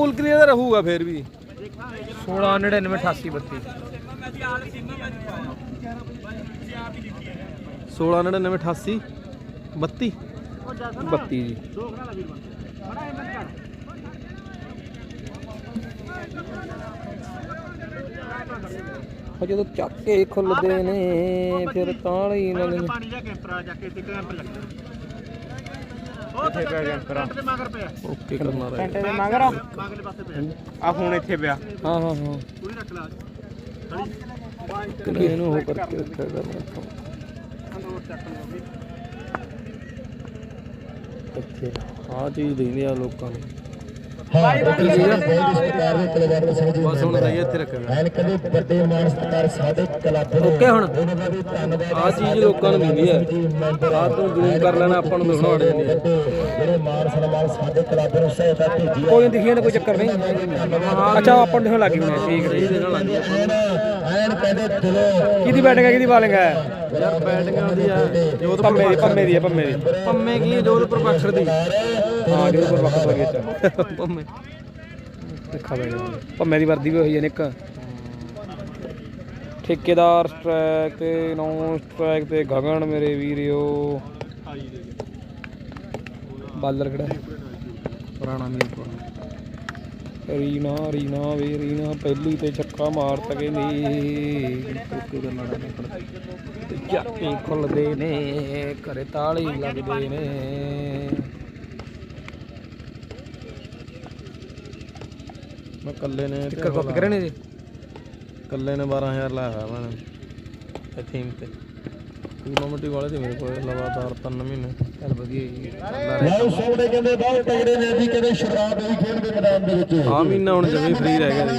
Pool clear ਦਾ ਰਹੂਗਾ ਫੇਰ ਵੀ? 16 99 88 32 16 99 88 32 32 ਜੀ। ਉਹ ਜਦੋਂ ਚੱਕੇ ਖੁੱਲਦੇ ਨੇ ਫਿਰ ਤਾਂ ਹੀ ਇਹਨਾਂ ਨੇ ਪਾਣੀ ਦਾ ਕੈਂਪਰ ਜਾ ਕੇ ਇੱਥੇ ਕੈਂਪਰ ਲੱਗਦਾ ਇੱਥੇ ਪਿਆ ਕੈਂਪਰ ਤੇ ਮਗਰ ਪਿਆ। ਓਕੇ ਕਰਨਾ ਰਹੇ ਘੰਟੇ ਦੇ ਮਗਰ। ਆ ਮਗਰਲੇ ਪਾਸੇ ਪਿਆ। ਆਹ ਹੁਣ ਇੱਥੇ ਪਿਆ। ਹਾਂ ਹਾਂ ਹਾਂ। ਪੂਰੀ ਰੱਖ ਲਾ। ਕਿੰਨੇ ਇਹਨੂੰ ਉਹ ਕਰਕੇ ਰੱਖਿਆ ਕਰਨਾ ਅੰਦਰ ਚੱਕ ਲਓ ਵੀ ਇੱਥੇ ਆ ਚੀਜ਼ ਦੇਂਦੇ ਆ ਲੋਕਾਂ ਨੂੰ। ਹਾਂ ਬਹੁਤ ਸਤਿਕਾਰ ਦੇ ਕਲਵਾਰ ਸਿੰਘ ਜੀ ਬਸ ਹੁਣ ਨਹੀਂ ਇੱਥੇ ਰੱਖਿਆ ਐਨ ਕਦੇ ਵੱਡੇ ਮਾਨ ਸਤਿਕਾਰ ਸਾਡੇ ਕਲੱਬ ਨੂੰ ਓਕੇ ਹੁਣ। ਉਹਨਾਂ ਦਾ ਵੀ ਧੰਨਵਾਦ ਆ ਚੀਜ਼ ਲੋਕਾਂ ਨੂੰ ਦਿੰਦੀ ਹੈ। ਆ। ਤੂੰ ਜ਼ਰੂਰ ਕਰ ਲੈਣਾ ਆਪਾਂ ਨੂੰ ਦਿਖਾਉਣ ਅੜ ਜਾਂਦੀ ਹੈ ਜਿਹੜੇ ਮਾਨ ਸਨਮਾਨ ਸਾਡੇ ਕਲੱਬ ਨੂੰ ਸਹਾਇਤਾ ਭੇਜੀ ਹੈ। ਕੋਈ ਦਿਖੀਆਂ ਦਾ ਕੋਈ ਚੱਕਰ ਨਹੀਂ। ਅੱਛਾ ਆਪਾਂ ਨੂੰ ਦਿਖਣ ਲੱਗੀ ਮੈਂ ਠੀਕ ਹੈ ਦੇਖਣ ਲੱਗ ਐਨ ਕਹਿੰਦੇ ਦਿਲੋਂ ਕਿਹਦੀ ਬੈਟਿੰਗ ਹੈ ਕਿਹਦੀ ਬਾਲਿੰਗ ਹੈ? ਯਾਰ ਬੈਟਿੰਗਾਂ ਦੀ ਆ। ਜੋਧ ਪੰਮੇ ਦੀ ਪੰਮੇ ਦੀ ਹੈ ਪੰਮੇ ਦੀ। ਪੰਮੇ ਕੀ ਹੈ ਜੋਧਪੁਰ ਪਖਰ ਦੀ। ਹਾਂ ਜੋ ਪਰ ਵਕਤ ਵਗੇ ਚ ਪੰਮੇ ਦੇਖਾ ਬਈ ਪੰਮੇ ਦੀ ਵਰਦੀ ਵੀ ਹੋਈ ਹੈ ਨਿੱਕ। ਠੇਕੇਦਾਰ ਸਟ੍ਰੈਕ ਤੇ ਨੌ ਸਟ੍ਰੈਕ ਤੇ ਗਗਨ ਮੇਰੇ ਵੀਰਿਓ। ਬਾਲਰ ਖੜਾ। ਪੁਰਾਣਾ ਮੀਰਪੁਰ ਰੀਨਾ ਰੀਨਾ ਵੇ ਰੀਨਾ ਪਹਿਲੀ ਤੇ ਛੱਕਾ ਮਾਰ ਤਕੇ ਨੀ। ਓਕੇ ਕਰਨਾ ਰਹਿਣਾ ਜਾਪੀ ਖੁੱਲਦੇ ਨੇ ਘਰੇ ਤਾਲੀ ਲੱਗਦੇ ਨੇ। ਮੈਂ ਕੱਲੇ ਨੇ ਟਿੱਕਰ ਕਾਪੀ ਕਰੇ ਨੇ ਜੀ? ਕੱਲੇ ਨੇ 12000 ਲਾਇਆ ਮੈਂ ਇਹ ਥੀਮ ਤੇ। ਟੂਰਨਾਮੈਂਟ ਹੀ ਵਾਲੇ ਤੇ ਮੇਰੇ ਕੋਲ ਲਗਾਤਾਰ 3 ਮਹੀਨੇ। ਚੱਲ ਵਧੀਆ ਜੀ। ਲਾਓ ਸਾਹਮਣੇ ਕਹਿੰਦੇ ਬਹੁਤ ਤਗੜੇ ਨੇ ਜੀ ਕਹਿੰਦੇ ਸ਼ਰਾਬ ਨਹੀਂ ਖੇਡਦੇ ਮੈਦਾਨ ਦੇ ਵਿੱਚ। ਆ ਮਹੀਨਾ ਹੁਣ ਜਮੀ ਫ੍ਰੀ ਰਹਿ ਗਿਆ ਜੀ।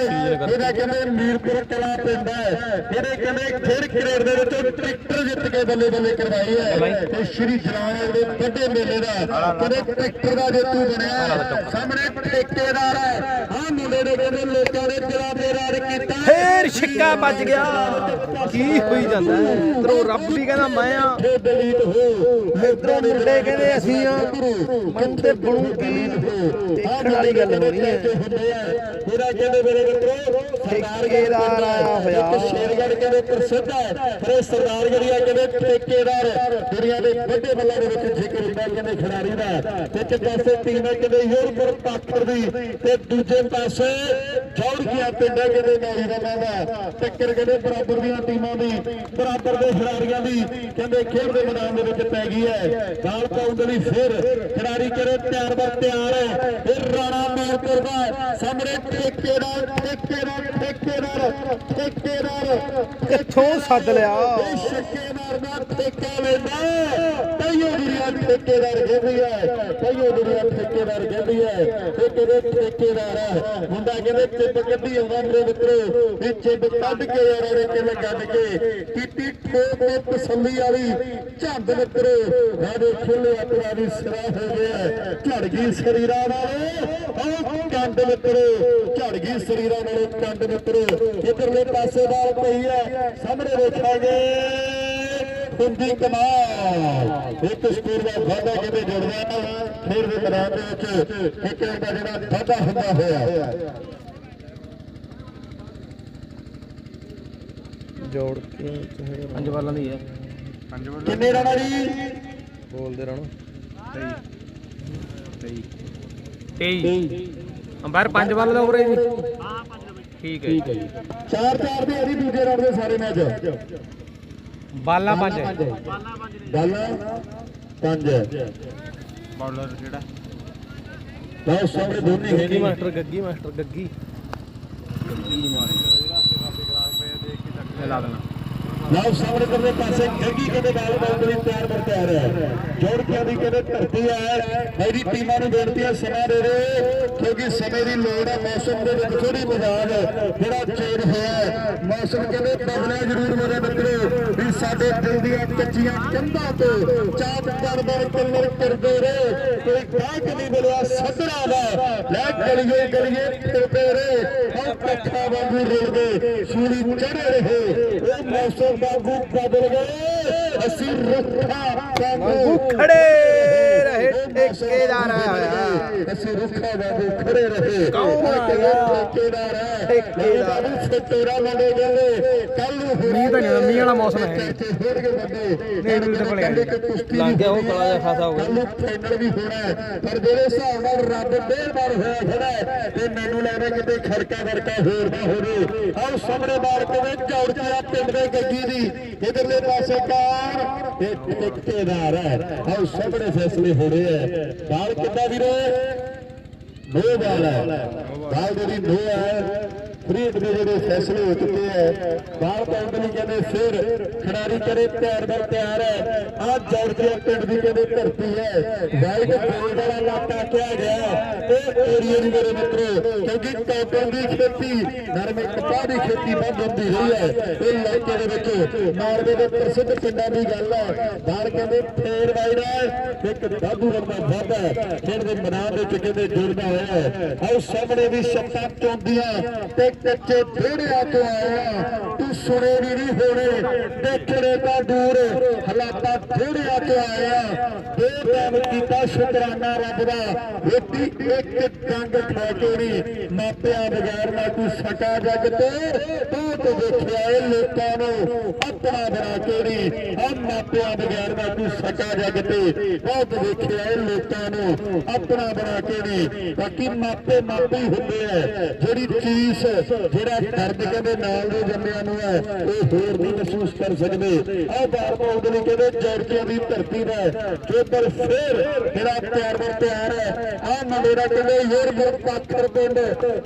ਸੀਜ਼ਨ ਇਹਦਾ ਕਹਿੰਦੇ ਮੀਰਪੁਰ ਕਲਾ ਪਿੰਡ ਹੈ। ਇਹਦੇ ਕਹਿੰਦੇ ਖੇਡ ਕ੍ਰਿਕਟ ਦੇ ਵਿੱਚ ਟਰੈਕਟਰ ਜਿੱਤ ਕੇ ਬੱਲੇ ਬੱਲੇ ਕਰਵਾਈ ਹੈ। ਤੇ ਸ਼੍ਰੀ ਜਲਾਲ ਦੇ ਵੱਡੇ ਮੇਲੇ ਦਾ ਕਹਿੰਦੇ ਟਰੈਕਟਰ ਦਾ ਜੇਤੂ ਬਣਿਆ ਸਾਹਮਣੇ ਠੇਕੇਦਾਰ ਹੈ। ਆਹ ਮੁੰਡੇ ਨੇ ਕਹਿੰਦੇ ਲੋਕਾਂ ਨੇ ਤੇਰਾ ਕੀਤਾ ਫੇਰ ਛਿੱਕਾ ਵੱਜ ਗਿਆ। ਕੀ ਹੋਈ ਜਾਂਦਾ ਤਰੋ ਰੱਬ ਵੀ ਕਹਿੰਦਾ ਮੈਂ ਆ ਦਲੀਤ ਹੋ ਇਧਰੋਂ ਮੁੰਡੇ ਕਹਿੰਦੇ ਅਸੀਂ ਆ। ਮਨ ਬਣੂ ਕੀ? ਦੇਖਣ ਵਾਲੀ ਗੱਲ ਹੋਣੀ ਹੈ। ਮੇਰਾ ਕਹਿੰਦੇ ਮੇਰੇ ਮਿੱਤਰੋ ਠੇਕੇਦਾਰ ਆਇਆ ਹੋਇਆ। ਇੱਕ ਸ਼ੇਰਗੜ ਕਹਿੰਦੇ ਪ੍ਰਸਿੱਧ ਹੈ। ਪਰ ਇਹ ਸਰਦਾਰ ਜਿਹੜੀ ਕਹਿੰਦੇ ਠੇਕੇਦਾਰ, ਦੁਨੀਆ ਦੇ ਵੱਡੇ ਬੱਲਾਂ ਦੇ ਵਿੱਚ ਜ਼ਿਕਰ ਹੁੰਦਾ ਕਹਿੰਦੇ ਖਿਡਾਰੀ ਦਾ। ਇੱਕ ਪਾਸੇ ਟੀਮ ਹੈ ਕਹਿੰਦੇ ਯੂਰਪੁਰ ਪਾਥਰ ਦੀ। ਤੇ ਦੂਜੇ ਪਾਸੇ ਜੌੜਕੀਆਂ ਪਿੰਡ ਹੈ ਕਹਿੰਦੇ ਨਾਲੀ ਦਾ ਮੈਦਾ ਟੱਕਰ ਕਹਿੰਦੇ ਬਰਾਬਰ ਦੀਆਂ ਟੀਮਾਂ ਦੀ, ਬਰਾਬਰ ਦੇ ਖਿਡਾਰੀਆਂ ਦੀ ਕਹਿੰਦੇ ਖੇਡ ਦੇ ਮੈਦਾਨ ਦੇ ਵਿੱਚ ਪੈ ਗਈ ਹੈ। ਗਾਲ ਪਾਉਣ ਦੇ ਲਈ ਫਿਰ ਖਿਡਾਰੀ ਕਰੇ ਤਿਆਰ ਬਰ ਤਿਆਰ ਹੈ। ਫਿਰ ਰਾਣਾ ਮਾਰਪੁਰ ਦਾ ਸਾਹਮਣੇ ਠੇਕੇਦਾਰ ਠੇਕੇਦਾਰ ਠੇਕੇਦਾਰ ਠੇਕੇਦਾਰ ਕਿੱਥੋਂ ਸੱਦ ਲਿਆ। ਠੇਕਾ ਲੈਂਦਾ ਕਈਓ ਦੁਨੀਆ ਠੇਕੇਦਾਰ ਕਹਿੰਦੀ ਹੈ। ਕਈਓ ਦੁਨੀਆ ਠੇਕੇਦਾਰ ਕਹਿੰਦੀ ਹੈ। ਇਹ ਕਿਹਦੇ ਠੇਕੇਦਾਰ ਹੈ ਮੁੰਡਾ ਕਹਿੰਦੇ, ਚਿੱਬ ਕੱਢੀ ਆਉਂਦਾ ਮੇਰੇ ਮਿੱਤਰੋ। ਇਹ ਚਿੱਬ ਕੱਢ ਕੇ ਯਾਰ ਉਹਨੇ ਕਿਵੇਂ ਕੱਢ ਕੇ। ਕੀਤੀ ਠੋਕ ਤੇ ਤਸੱਲੀ ਵਾਲੀ। ਝੰਡ ਮਿੱਤਰੋ ਸਾਡੇ ਖੁੱਲੇ ਆਪਣਾ ਵੀ ਸਿਰਾ ਹੋ ਗਿਆ। ਝੜ ਗਈ ਸਰੀਰਾਂ ਨਾਲੋਂ। ਉਹ ਕੰਡ ਮਿੱਤਰੋ, ਝੜ ਗਈ ਸਰੀਰਾਂ ਨਾਲੋਂ ਕੰਡ ਮਿੱਤਰੋ। ਇਧਰਲੇ ਪਾਸੇ ਬਾਲ ਪਈ ਹੈ ਸਾਹਮਣੇ ਵੇਖਾਂਗੇ। ਹੁੰਦੀ ਕਮਾਲ ਇੱਕ ਸਕੂਰ ਦਾ ਵਾਧਾ ਕਿਤੇ ਜੁੜਦਾ ਖੇਡ ਦੇ ਮੈਦਾਨ ਦੇ ਵਿੱਚ ਇੱਕ ਦਾ ਜਿਹੜਾ ਵਾਧਾ ਹੁੰਦਾ ਹੋਇਆ। ਜੋੜ ਕੇ ਚਿਹਰੇ ਪੰਜ ਬਾਲਾਂ ਦੀ ਹੈ। ਕਿੰਨੇ ਰਨ ਵਾਲੀ ਬੋਲਦੇ ਰਹਿਣਾ 23 ਅੰਬਾਰ ਪੰਜ ਬਾਲ ਦਾ ਉਰੇ ਜੀ। ਠੀਕ ਹੈ ਠੀਕ ਹੈ ਜੀ। ਚਾਰ ਚਾਰ ਦੇ ਇਹਦੀ ਦੂਜੇ ਰਾਊਂਡ ਦੇ ਸਾਰੇ ਮੈਚ। ਬਾਲਾਂ ਪੰਜ ਗੱਲ ਪੰਜ ਬਾਲਰ ਕਿਹੜਾ ਲਓ ਸਾਹਮਣੇ ਦੋਨੇ ਹੈ ਗੱਗੀ ਨਹੀਂ। Master Gaggi master Gaggi. ਮੈਂ ਲਾ ਦੇਣਾ ਲਓ, ਸਾਹਮਣੇ ਕਰਨੇ ਪਾਸੇ ਗੱਗੀ ਕਹਿੰਦੇ ਬਾਲ ਬਾਲ ਤਿਆਰ ਬਰ ਤਿਆਰ ਹੈ। ਜੋੜਕਿਆਂ ਦੀ ਕਹਿੰਦੇ ਧਰਤੀ ਹੈ ਮੇਰੀ ਟੀਮਾਂ ਨੂੰ ਬੇਨਤੀ ਹੈ ਸਮਾਂ ਦੇ ਦਿਓ, ਕਿਉਂਕਿ ਸਮੇਂ ਦੀ ਲੋੜ ਹੈ ਮੌਸਮ ਦੇ ਵਿੱਚ ਥੋੜੀ ਮਿਜ਼ਾਜ ਜਿਹੜਾ ਚੇਂਜ ਹੋਇਆ ਮੌਸਮ ਕਹਿੰਦੇ ਬਦਲਿਆ ਜ਼ਰੂਰ ਮੇਰੇ ਮਿੱਤਰੋ, ਵੀ ਸਾਡੇ ਦਿਲ ਦੀਆਂ ਕੱਚੀਆਂ ਕੰਧਾਂ ਤੋਂ ਚਾਪ ਕਰ ਕਰ ਕਰਦੇ ਰਹੇ। ਕੋਈ ਗਾਹਕ ਨਹੀਂ ਮਿਲਿਆ, ਸੱਜਣਾ ਦਾ। ਲੈ, ਗਲੀਏ ਗਲੀਏ ਫਿਰਦੇ ਰਹੇ ਹਮ ਕੱਖਾਂ ਵਾਂਗੂ ਰੁਲਦੇ ਸੂਲੀ ਚੜੇ ਰਹੇ ਉਹ ਮੌਸਮ ਬਦਲ ਗਏ ਅਸੀਂ ਰੁੱਖਾਂ ਵਾਂਗੂ ਖੜੇ ਰਹੇ ਠੇਕੇਦਾਰ ਆਇਆ ਅਸੀਂ ਰੁੱਖਾਂ ਵਾਂਗੂ ਖੜੇ ਰਹੇ? ਠੇਕੇਦਾਰ ਹੈ ਠੇਕੇਦਾਰ। ਬਾਬੂ ਸਤੋਰਾ ਮੁੰਡੇ ਕਹਿੰਦੇ ਕੱਲ ਨੂੰ ਮੀਂਹ ਤਾਂ ਨਹੀਂ, ਮੀਂਹ ਵਾਲਾ ਮੌਸਮ ਹੈ। ਇੱਥੇ ਹੋਣਗੇ ਬੰਦੇ ਮੀਂਹ ਤਾਂ ਨਹੀਂ। ਲੰਘ ਗਿਆ ਉਹ ਕਾਲਾ ਜਿਹਾ ਖਾਸਾ ਹੋ ਗਿਆ। ਕੱਲ ਨੂੰ ਫਾਈਨਲ ਵੀ ਹੋਣਾ ਹੈ। ਪਰ ਜਿਹੜੇ ਹਿਸਾਬ ਨਾਲ ਰੱਬ ਮਿਹਰਬਾਨ ਹੋਇਆ ਖੜਾ ਤੇ ਮੈਨੂੰ ਲੱਗਦਾ ਕਿਤੇ ਖੜਕਾ ਖੜਕਾ ਹੋਰ ਨਾ ਹੋਵੇ ਆਹ ਸਾਹਮਣੇ ਮਾਰ ਕੇ ਵੇ ਝੌੜ ਕੇ ਆ ਪਿੰਡ ਦੇ ਗੱਗੀ ਦੀ ਇਧਰਲੇ ਪਾਸੇ ਕਾਰ ਇਹ ਠੇਕੇਦਾਰ ਹੈ ਆਹ ਸਾਹਮਣੇ ਫੈਸਲੇ ਹੋ ਰਹੇ ਹੈ ਬਾਲ ਕਿੱਦਾਂ ਵੀਰੇ ਨੋ ਬਾਲ ਹੈ। ਬਾਲ ਜਿਹੜੀ ਨੋ ਹੈ ਫਰੀਡ ਦੇ ਜਿਹੜੇ ਫੈਸਲੇ ਹੋ ਚੁੱਕੇ ਹੈ ਬਾਲ ਪਾਉਣ ਕਹਿੰਦੇ ਫਿਰ ਖਿਡਾਰੀ ਕਰੇ ਤਿਆਰ ਬਰ ਤਿਆਰ ਹੈ। ਆ ਜਾਰਜੀਆ ਪਿੰਡ ਦੀ ਕਹਿੰਦੇ ਧਰਤੀ ਹੈ। ਵਾਈਟ ਗੋਲਡ ਵਾਲਾ ਲਾਟਾ ਕਿਹਾ ਗਿਆ। ਇਹ ਏਰੀਆ ਦੀ ਮੇਰੇ ਮਿੱਤਰੋ, ਕਿਉਂਕਿ ਕਾਟਨ ਦੀ ਖੇਤੀ, ਨਰਮੇ ਕਪਾਹ ਦੀ ਖੇਤੀ ਵੱਧ ਹੁੰਦੀ ਰਹੀ ਹੈ। ਇਹ ਇਲਾਕੇ ਦੇ ਵਿੱਚ ਨਾਰਵੇ ਦੇ ਪ੍ਰਸਿੱਧ ਪਿੰਡਾਂ ਦੀ ਗੱਲ ਹੈ ਬਾਲ ਕਹਿੰਦੇ ਫੇਰ ਵਾਈਡ ਹੈ ਇੱਕ ਦਾਦੂ ਵਰਗਾ ਵਾਧਾ ਹੈ ਖੇਡ ਦੇ ਮੈਦਾਨ ਦੇ ਵਿੱਚ ਕਹਿੰਦੇ ਜੁੜਦਾ ਹੋਇਆ ਹੈ। ਆਓ ਸਾਹਮਣੇ ਵੀ ਛੱਤਾਂ ਚੌਂਦੀਆਂ ਤੇ ਕੱਚੇ ਵਿਹੜਿਆਂ ਤੋਂ ਆਇਆ ਤੂੰ ਸੁਣੇ ਵੀ ਨਹੀਂ ਹੋਣੇ। ਦੇਖਣੇ ਤਾਂ ਦੂਰ। ਹਾਲਾਤਾਂ ਵਿਹੜਿਆਂ ਤੋਂ ਆਇਆ ਦੋ ਕੀਤਾ ਸ਼ੁਕਰਾਨਾ ਰੱਬ ਦਾ। ਰੋਟੀ ਇੱਕ ਡੰਗ ਖਾ ਕੇ ਨਹੀਂ। ਮਾਪਿਆਂ ਬਗੈਰ ਨਾ ਕੋਈ ਸਕਾ ਜੱਗ ਤੇ। ਤੂੰ ਤੇ ਦੇਖਿਆ ਇਹ ਲੋਕਾਂ ਨੂੰ। ਆਪਣਾ ਬਣਾ ਕੇ ਨਹੀਂ। ਆ ਮਾਪਿਆਂ ਬਗੈਰ ਨਾ ਕੋਈ ਸਕਾ ਜੱਗ ਤੇ। ਬਹੁਤ ਦੇਖਿਆ ਏ ਲੋਕਾਂ ਨੂੰ। ਆਪਣਾ ਬਣਾ ਕੇ ਨਹੀਂ। ਬਾਕੀ ਮਾਪੇ ਮਾਪੇ ਹੁੰਦੇ ਆ। ਜਿਹੜੀ ਚੀਜ਼ ਜਿਹੜਾ ਦਰਦ ਕਹਿੰਦੇ ਨਾਲ ਦੇ ਜੰਮਿਆਂ ਨੂੰ ਹੈ, ਉਹ ਹੋਰ ਨਹੀਂ ਮਹਿਸੂਸ ਕਰ ਸਕਦੇ। ਆਹ ਬਾਰ ਬਾਰ ਦੇ ਕਹਿੰਦੇ ਜੋਰਜੀਆ ਦੀ ਧਰਤੀ ਦਾ ਚੋਬਰ ਫੇਰ ਜਿਹੜਾ ਪਿਆਰ ਵਰ ਪਿਆਰ ਹੈ, ਆਹ ਮੁੰਡੇ ਦਾ ਕਹਿੰਦੇ ਯੂਰਪ ਪਾਥਰ ਪਿੰਡ,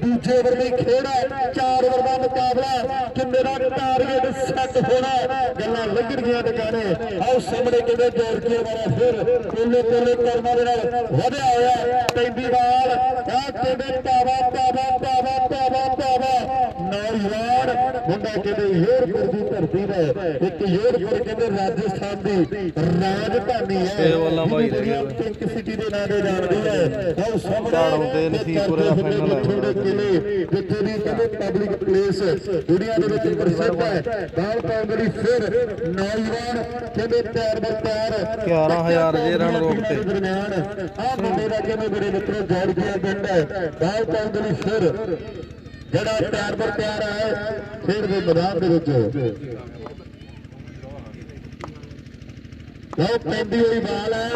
ਦੂਜੇ ਵਰ ਦੀ ਖੇੜਾ ਚਾਰ ਵਰ ਦਾ ਮੁਕਾਬਲਾ ਕਿ ਮੇਰਾ ਟਾਰਗੇਟ ਸੈੱਟ ਹੋਣਾ ਗੱਲਾਂ ਲੱਗਣਗੀਆਂ ਟਿਕਾਣੇ ਆਹ ਸਾਹਮਣੇ ਕਹਿੰਦੇ ਜੋਰਜੀਆ ਵਾਲਾ ਫਿਰ ਕੋਲੇ ਕੋਲੇ ਕਰਮਾਂ ਦੇ ਨਾਲ ਵਧਿਆ ਹੋਇਆ ਪੈਂਦੀ ਬਾਲ, ਆਹ ਕਹਿੰਦੇ ਪਾਵਾ ਪਾਵਾ ਪਾਵਾ ਪਾਵਾ ਪਾਵਾ ਨੌਜਵਾਨ ਮੁੰਡਾ ਕਹਿੰਦੇ ਯੂਰਪ ਦੀ ਧਰਤੀ ਦਾ ਇੱਕ ਯੂਰਪ ਕਹਿੰਦੇ ਰਾਜਸਥਾਨ ਦੀ ਰਾਜਧਾਨੀ ਹੈ। ਇਹ ਵੱਲਾਂ ਬਾਈ ਰਹਿ ਗਿਆ। ਪਿੰਕ ਸਿਟੀ ਦੇ ਨਾਂ ਤੇ ਜਾਣਦੀ ਹੈ। ਆਹ ਸਾਹਮਣੇ ਨਸੀਬਪੁਰੇ ਦਾ final ਹੈ। ਥੋੜੇ ਕਿਲੇ ਜਿੱਥੇ ਦੀ ਕਹਿੰਦੇ ਪਬਲਿਕ ਪਲੇਸ ਦੁਨੀਆ ਦੇ ਵਿੱਚ ਪ੍ਰਸਿੱਧ ਹੈ। ਬਾਲ ਪਾਉਣ ਦੇ ਲਈ ਫਿਰ ਨੌਜਵਾਨ ਕਹਿੰਦੇ ਪਿਆਰ ਦਾ ਪਿਆਰ 11000 ਜੇ ਰਨ ਰੋਕ ਤੇ। ਦਰਮਿਆਨ। ਆਹ ਮੁੰਡੇ ਦਾ ਕਹਿੰਦੇ ਮੇਰੇ ਮਿੱਤਰੋ ਜੋਰਜੀਆ ਪਿੰਡ ਹੈ। ਬਾਲ ਪਾਉਣ ਦੇ ਲਈ ਫਿਰ ਜਿਹੜਾ ਪਿਆਰ ਦਾ ਪਿਆਰ ਹੈ, ਖੇਡ ਦੇ ਮੈਦਾਨ ਦੇ ਵਿੱਚ। ਲਓ ਪੈਂਦੀ ਹੋਈ ਬਾਲ ਹੈ।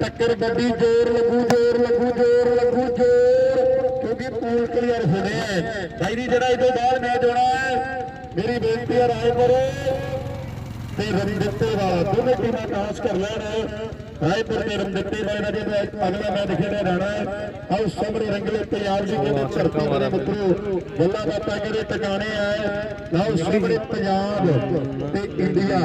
ਟੱਕਰ ਵੱਡੀ, ਜ਼ੋਰ ਲੱਗੂ ਜ਼ੋਰ ਲੱਗੂ ਜ਼ੋਰ ਲੱਗੂ, ਜ਼ੋਰ। ਕਿਉਂਕਿ ਪੂਲ ਕਲੀਅਰ ਹੋਣੇ ਹੈ। ਭਾਈ ਜੀ, ਜਿਹੜਾ ਇਹਦੇ ਬਾਅਦ ਮੈਚ ਹੋਣਾ ਹੈ, ਮੇਰੀ ਬੇਨਤੀ ਹੈ ਰਾਏ ਕਰੋ। ਤੇ ਰਣਦਿੱਤੇ ਵਾਲਾ ਦੋਵੇਂ ਟੀਮਾਂ ਟਾਸ ਕਰ ਲੈਣ। ਰਾਏਪੁਰ ਤੇ ਰਣਦਿੱਤੇ ਵਾਲੇ ਦਾ ਜਿਹੜਾ ਅਗਲਾ ਮੈਚ ਖੇਡਿਆ ਜਾਣਾ ਹੈ। ਆਓ ਸਾਹਮਣੇ ਰੰਗਲੇ ਪੰਜਾਬ ਜੀ ਕਹਿੰਦੇ ਧਰਤੀ ਮੇਰੇ ਮਿੱਤਰੋ ਗੱਲਾਂ ਬਾਤਾਂ ਕਿਹੜੇ ਟਿਕਾਣੇ ਆਏ ਲਓ ਸਾਹਮਣੇ ਪੰਜਾਬ ਤੇ ਇੰਡੀਆ।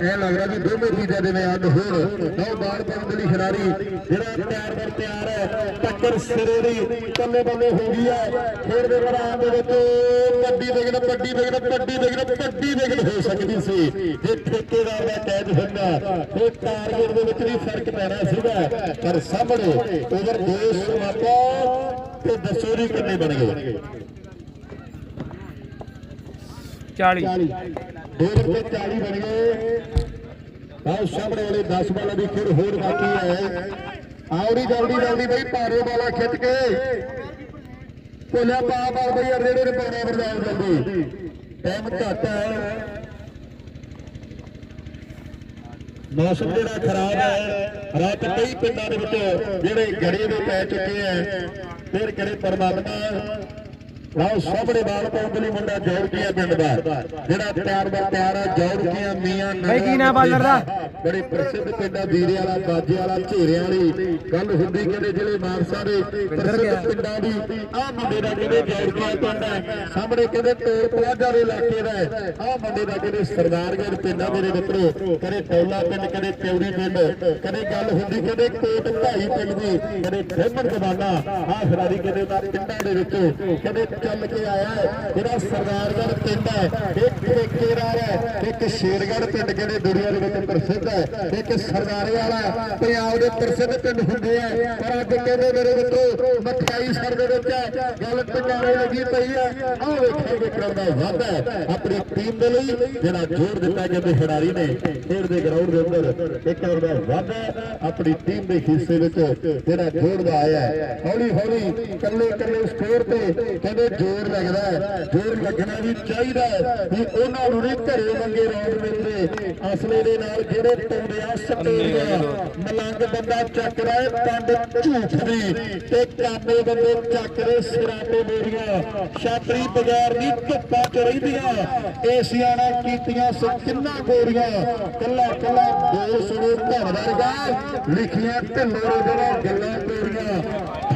ਇਹ ਲੱਗ ਰਿਹਾ ਵੀ ਦੋਵੇਂ ਚੀਜ਼ਾਂ ਦੇ ਅੱਡ ਹੋਣ ਲਓ ਬਾਲ ਪਾਉਣ ਦੇ ਲਈ ਖਿਡਾਰੀ ਜਿਹੜਾ ਪਿਆਰ ਵਰ ਪਿਆਰ ਹੈ ਟੱਕਰ ਸਿਰੇ ਦੀ ਕੱਲੇ ਬੱਲੇ ਹੋ ਗਈ ਹੈ। ਖੇਡ ਦੇ ਮੈਦਾਨ ਦੇ ਵਿੱਚ ਵੱਡੀ ਵਿਗੜ ਵੱਡੀ ਵਿਗੜ ਵੱਡੀ ਵਿਗੜ ਵੱਡੀ ਵਿਗੜ ਹੋ ਸਕਦੀ ਸੀ। ਜੇ ਠੇਕੇਦਾਰ ਦਾ ਕੈਦ ਹੁੰਦਾ ਤੇ ਟਾਰਗੇਟ ਦੇ ਵਿੱਚ ਵੀ ਫ਼ਰਕ ਪੈਣਾ ਸੀਗਾ ਪਰ ਸਾਹਮਣੇ ਓਵਰ ਦੋ ਸਮਾਪਾ ਤੇ ਦੱਸੋ ਜੀ ਕਿੰਨੇ ਬਣ ਗਏ 40 ਦੋ ਰੁਪਏ 40 ਬਣ ਗਏ। ਆਹ ਸਾਹਮਣੇ ਵਾਲੇ 10 ਬਾਲਾਂ ਦੀ ਖੇਡ ਹੋਰ ਬਾਕੀ ਹੈ। ਆਉਰੀ ਜਲਦੀ ਜਲਦੀ ਬਈ ਭਾਰੇ ਵਾਲਾ ਖਿੱਚ ਕੇ। ਕੋਲਿਆ ਪਾ ਪਾ ਬਈ ਜਿਹੜੇ ਨੇ ਪਾਉਣਾ ਬਰਦਾਸ਼ਤ ਜਲਦੀ ਟਾਈਮ ਘੱਟ ਹੈ। ਮੌਸਮ ਜਿਹੜਾ ਖਰਾਬ ਹੈ, ਰਾਤ ਕਈ ਪਿੰਡਾਂ ਦੇ ਵਿੱਚ ਜਿਹੜੇ ਗੜੇ ਦੇ ਪੈ ਚੁੱਕੇ ਹੈ, ਫਿਰ ਕਰੇ ਪਰਮਾਤਮਾ ਲਓ ਸਾਹਮਣੇ ਬਾਲ ਪਾਉਣ ਦੇ ਲਈ ਮੁੰਡਾ ਜੋੜਕੀਆ ਪਿੰਡ ਦਾ। ਜਿਹੜਾ ਪਿਆਰ ਦਾ ਪਿਆਰ ਆ ਜੋੜਕੀਆ ਮੀਆਂ ਬਈ ਕੀ ਨਾਂ ਬਾਲਰ ਦਾ? ਬੜੇ ਪ੍ਰਸਿੱਧ ਪਿੰਡਾਂ ਵੀਰੇ ਵਾਲਾ ਬਾਜੇ ਵਾਲਾ ਝੇਰੇ ਵਾਲੀ। ਗੱਲ ਹੁੰਦੀ ਕਹਿੰਦੇ ਜਿਹੜੇ ਮਾਨਸਾ ਦੇ? ਪ੍ਰਸਿੱਧ ਪਿੰਡਾਂ ਦੀ। ਆਹ ਮੁੰਡੇ ਦਾ ਕਹਿੰਦੇ ਜੋੜਕੀਆ ਪਿੰਡ ਹੈ ਸਾਹਮਣੇ ਕਹਿੰਦੇ ਟੋਲ ਪਲਾਜ਼ਾ ਦੇ ਇਲਾਕੇ ਦਾ ਆਹ ਮੁੰਡੇ ਦਾ ਕਹਿੰਦੇ ਸਰਦਾਰਗੜ੍ਹ ਪਿੰਡਾਂ ਮੇਰੇ ਮਿੱਤਰੋ? ਕਦੇ ਟੌਲਾ ਪਿੰਡ ਕਦੇ ਪਿਉਰੀ ਪਿੰਡ? ਕਦੇ ਗੱਲ ਹੁੰਦੀ ਕਹਿੰਦੇ ਕੋਟ ਭਾਈ ਪਿੰਡ ਦੀ? ਕਦੇ ਖੇਮਣ ਜਵਾਨਾ ਆਹ ਖਿਡਾਰੀ ਕਹਿੰਦੇ ਉਹਨਾਂ ਪਿੰਡਾਂ ਦੇ ਵਿੱਚ ਕਹਿੰਦੇ ਚੱਲ ਕੇ ਆਇਆ ਹੈ। ਜਿਹੜਾ ਸਰਦਾਰਗੜ੍ਹ ਪਿੰਡ ਹੈ ਇੱਕ ਠੇਕੇਦਾਰ ਹੈ। ਇੱਕ ਸ਼ੇਰਗੜ੍ਹ ਪਿੰਡ ਜਿਹੜੇ ਦੁਨੀਆ ਦੇ ਵਿੱਚ ਪ੍ਰਸਿੱਧ ਹੈ। ਇੱਕ ਸਰਦਾਰੇ ਵਾਲਾ ਪੰਜਾਬ ਦੇ ਪ੍ਰਸਿੱਧ ਪਿੰਡ ਹੁੰਦੇ ਆ। ਪਰ ਅੱਜ ਕਹਿੰਦੇ ਮੇਰੇ ਮਿੱਤਰੋ ਮਠਿਆਈ ਸਰ ਦੇ ਵਿੱਚ ਗੱਲ ਟਿਕਾਣੇ ਲੱਗੀ ਪਈ ਹੈ। ਆਹ ਵੇਖੋ ਵਿਕਰਮ ਦਾ ਵਾਧਾ ਆਪਣੀ ਟੀਮ ਦੇ ਲਈ ਜਿਹੜਾ ਜੋਰ ਦਿੱਤਾ ਕਹਿੰਦੇ ਖਿਡਾਰੀ ਨੇ ਖੇਡ ਦੇ ਗਰਾਊਂਡ ਦੇ ਅੰਦਰ ਇੱਕ ਹੋਰ ਦਾ ਵਾਧਾ ਹੈ, ਆਪਣੀ ਟੀਮ ਦੇ ਹਿੱਸੇ ਵਿੱਚ ਜਿਹੜਾ ਜੋਰ ਦਾ ਆਇਆ ਹੌਲੀ ਹੌਲੀ ਕੱਲੇ ਕੱਲੇ ਸਕੋਰ ਤੇ ਕਹਿੰਦੇ ਜੋਰ ਲੱਗਦਾ ਹੈ ਜੋਰ ਲੱਗਣਾ ਵੀ ਚਾਹੀਦਾ ਹੈ ਵੀ ਉਹਨਾਂ ਨੂੰ ਨਹੀਂ ਘਰੇ ਮੰਗੇ ਰੌਂਡ ਮਿਲਦੇ। ਅਸਲੇ ਦੇ ਨਾਲ ਜਿਹੜੇ ਪਾਉਂਦੇ ਆ ਸਟੋਰੀਆਂ ਮਲੰਗ ਬੰਦਾ ਚੱਕਦਾ ਹੈ ਪੰਡ ਝੂਠ ਦੀ ਤੇ ਕਾਮੇ ਬੰਦੇ ਚੱਕਦੇ ਸਿਰਾਂ ਤੇ ਮੇਰੀਆਂ ਛਾਤਰੀ ਬਗੈਰ ਦੀ ਧੁੱਪਾਂ ਚ ਰਹਿੰਦੀਆਂ। ਏਸੀਆਂ ਨੇ ਕੀਤੀਆਂ ਸਕਿੰਨਾ ਗੋਰੀਆਂ। ਕੱਲਾ ਕੱਲਾ ਬੋਲ ਸੁਣੋ ਧਨ ਵਰਗਾ ਲਿਖੀਆਂ ਢਿੱਲੋਂ ਜਿਹੜਾ ਗੱਲਾਂ ਗੋਰੀਆਂ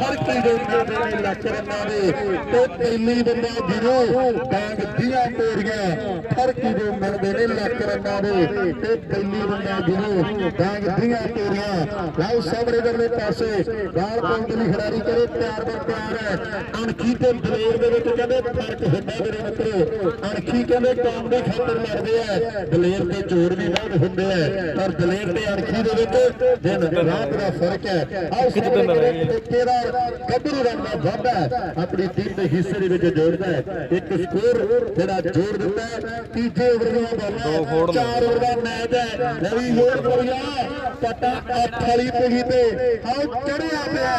ਫ਼ਰਕ ਹੀ ਦੋਨਾਂ ਦੇ ਲੱਖ ਰੰਨਾਂ ਦੇ ਤੇ ਪਹਿਲੀ ਬੰਦਾ ਜਿਹਨੂੰ ਡਾਂਗ ਦੀਆਂ ਕੋਰੀਆਂ ਫ਼ਰਕ ਹੀ ਦੋ ਮਿਲਦੇ ਨੇ ਲੱਖ ਰੰਨਾਂ ਦੇ ਤੇ ਪਹਿਲੀ ਬੰਦਾ ਜਿਹਨੂੰ ਡਾਂਗ ਦੀਆਂ ਕੋਰੀਆਂ ਲਾਓ ਸਾਹਮਣੇ ਦਰਲੇ ਪਾਸੇ ਗਾਲ ਪਾਉਣ ਦੇ ਖਿਡਾਰੀ ਕਰੇ ਪਿਆਰ ਦਾ ਪਿਆਰ ਹੈ। ਅਣਖੀ ਤੇ ਦਲੇਰ ਦੇ ਵਿੱਚ ਕਹਿੰਦੇ ਫ਼ਰਕ ਹੁੰਦਾ ਮੇਰੇ ਮਿੱਤਰੋ। ਅਣਖੀ ਕਹਿੰਦੇ ਕੰਮ ਦੇ ਖਾਤਰ ਲੜਦੇ ਆ। ਦਲੇਰ ਤੇ ਚੋਰ ਵੀ ਬਹੁਤ ਹੁੰਦੇ ਆ। ਪਰ ਦਲੇਰ ਤੇ ਅਣਖੀ ਦੇ ਵਿੱਚ ਦਿਨ ਰਾਤ ਦਾ ਫ਼ਰਕ ਹੈ। ਆਓ ਸਾਹਮਣੇ ਠੇਕੇਦਾਰ ਗੱਭਰੂ ਰੰਗ ਦਾ ਵਾਧਾ ਆਪਣੀ ਟੀਮ ਦੇ ਹਿੱਸੇ ਦੇ ਵਿੱਚ ਜੋੜਦਾ ਹੈ। ਇੱਕ ਸਕੋਰ ਜਿਹੜਾ ਜੋੜ ਦਿੰਦਾ ਹੈ। ਤੀਜੇ ਓਵਰ ਦਾ ਬੱਲਾ ਚਾਰ ਓਵਰ ਦਾ ਮੈਚ ਹੈ। ਰਵੀ ਹੋਰ ਕੋਰੀਆ ਪਟਾ ਅੱਠ ਵਾਲੀ ਪਹੀ ਤੇ ਹਾਉ ਚੜਿਆ ਪਿਆ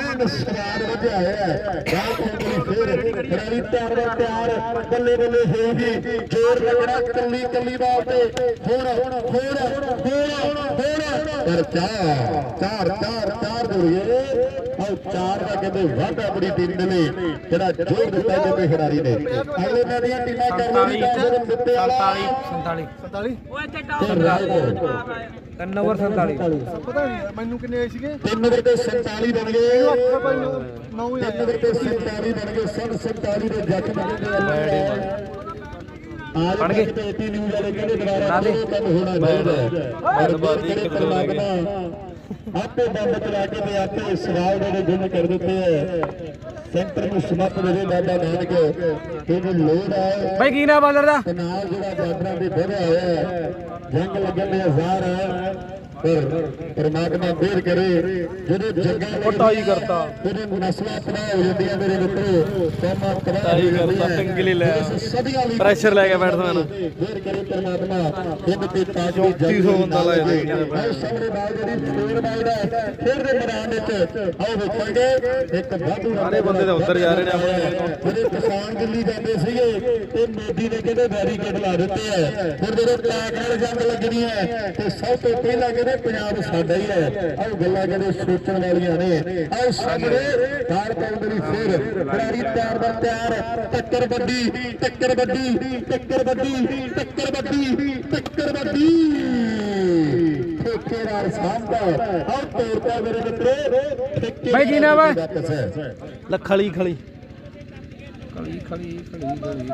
ਐਨ ਸਵਾਦ ਵਜਿਆ ਹੋਇਆ ਹੈ। ਬਾਲ ਫੇਰ ਰਵੀ ਤਿਆਰ ਦਾ ਤਿਆਰ ਬੱਲੇ ਬੱਲੇ ਹੋਏਗੀ ਜੋਰ ਲੱਗਣਾ ਕੱਲੀ ਕੱਲੀ ਬਾਲ ਤੇ। ਹੋਰ ਹੋਰ ਹੋਰ ਹੋਰ ਪਰ ਚਾਰ ਚਾਰ ਚਾਰ ਚਾਰ ਦੂਰੀਏ 4 ਦਾ ਕਹਿੰਦੇ ਵੱਧ ਆਪਣੀ ਟੀਮ ਦੇ ਲਈ ਜਿਹੜਾ ਜੋਰ ਦਿੱਤਾ ਜਾਂਦੇ ਖਿਡਾਰੀ ਨੇ। ਅਗਲੇ ਮੈਚ ਦੀਆਂ ਟੀਮਾਂ ਕਰਨੀ ਦਾ ਜਨਮ ਦਿੱਤੇ ਵਾਲਾ 47 47 ਉਹ ਇੱਥੇ ਟਾਪ ਤਿੰਨ ਨੰਬਰ 47 ਪਤਾ ਨਹੀਂ ਮੈਨੂੰ ਕਿੰਨੇ ਸੀਗੇ? 3 ਨੰਬਰ ਤੇ 47 ਬਣ ਗਏ। 9 ਨੰਬਰ ਤੇ 47 ਬਣ ਗਏ। ਸਭ ਦੇ ਜੱਟ ਬਣ ਗਏ। ਬਣ ਗਏ। ਬਣਾ ਦੇ। ਧੰਨਵਾਦ ਜੀ ਆਪੇ ਬੰਦ ਚਲਾ ਕੇ ਤੇ ਆਪੇ ਸਵਾਲ ਦੇ ਗੁਣ ਕਰ ਦਿੱਤੇ ਹੈ ਸੈਂਟਰ ਨੂੰ ਸਮੱਤ ਦੇ ਬਾਬਾ ਨਾਨਕ। ਇਹਨੂੰ ਲੋੜ ਹੈ ਬਾਈ ਕੀ ਨਾ ਬਾਲਰ ਦਾ? ਤੇ ਨਾਲ ਜਿਹੜਾ ਬਾਰਡਰਾਂ ਦੇ ਵਧਿਆ ਹੋਇਆ ਹੈ ਜੰਗ ਲੱਗਣ ਦੇ ਹਜ਼ਾਰ ਪਰ ਪਰਮਾਤਮਾ ਮਿਹਰ ਕਰੇ ਜਦੋਂ ਜੰਗਾਂ ਉਟਾਈ ਕਰਤਾ। ਜਦੋਂ ਨਸਲਾਂ ਤਬਾਹ ਹੋ ਜਾਂਦੀਆਂ ਮੇਰੇ ਮਿੱਤਰੋ ਕੌਮਾਂ ਤਬਾਹ ਹੋ ਕਰਤਾ, ਟੰਗਲੀ ਲੈ ਆ। ਇਸ ਸਦੀਆਂ ਲਈ ਪ੍ਰੈਸ਼ਰ ਲੈ ਕੇ ਬੈਟਸਮੈਨ ਮਿਹਰ ਕਰੇ ਪਰਮਾਤਮਾ ਇੱਕ ਤੇ ਤਾਜ 3400 ਬੰਦਾ ਲਾਇਆ ਸਾਹਮਣੇ ਬਾਲ ਜਿਹੜੀ ਸਕੋਰ ਬਾਲ ਹੈ ਖੇਡ ਦੇ ਮੈਦਾਨ ਵਿੱਚ। ਆਓ ਵੇਖਾਂਗੇ ਇੱਕ ਵਾਧੂ ਸਾਰੇ ਬੰਦੇ ਤਾਂ ਉੱਧਰ ਜਾ ਰਹੇ ਨੇ ਆਪਣੇ। ਜਿਹੜੇ ਕਿਸਾਨ ਦਿੱਲੀ ਜਾਂਦੇ ਸੀਗੇ ਤੇ ਮੋਦੀ ਨੇ ਕਹਿੰਦੇ ਬੈਰੀਕੇਡ ਲਾ ਦਿੱਤੇ ਐ ਫਿਰ ਜਦੋਂ ਟੈਕ ਨਾਲ ਜੰਗ ਲੱਗਣੀ ਹੈ ਤੇ ਸਭ ਤੋਂ ਪਹਿਲਾਂ ਕਹਿੰਦੇ ਪੰਜਾਬ ਸਾਡਾ ਹੀ ਹੈ। ਆਹ ਗੱਲਾਂ ਕਹਿੰਦੇ ਸੋਚਣ ਵਾਲੀਆਂ ਨੇ। ਆਹ ਸਾਹਮਣੇ ਕਾਰ ਪਾਉਣ ਦੇ ਲਈ ਫਿਰ ਖਿਡਾਰੀ ਤਿਆਰ ਦਾ ਤਿਆਰ। ਟੱਕਰ ਵੱਡੀ ਟੱਕਰ ਵੱਡੀ ਟੱਕਰ ਵੱਡੀ ਟੱਕਰ ਵੱਡੀ ਟੱਕਰ ਵੱਡੀ। ਠੇਕੇਦਾਰ ਸਾਹਮਣੇ ਆਹ ਤੋਰ ਪਾ ਮੇਰੇ ਮਿੱਤਰੋ ਠੇਕੇ ਬਾਈ ਕੀ ਨਾਮ ਹੈ? ਲੱਖਲੀ ਖਲੀ ਖਲੀ। ਖਲੀ ਖਲੀ ਖਲੀ ਖਲੀ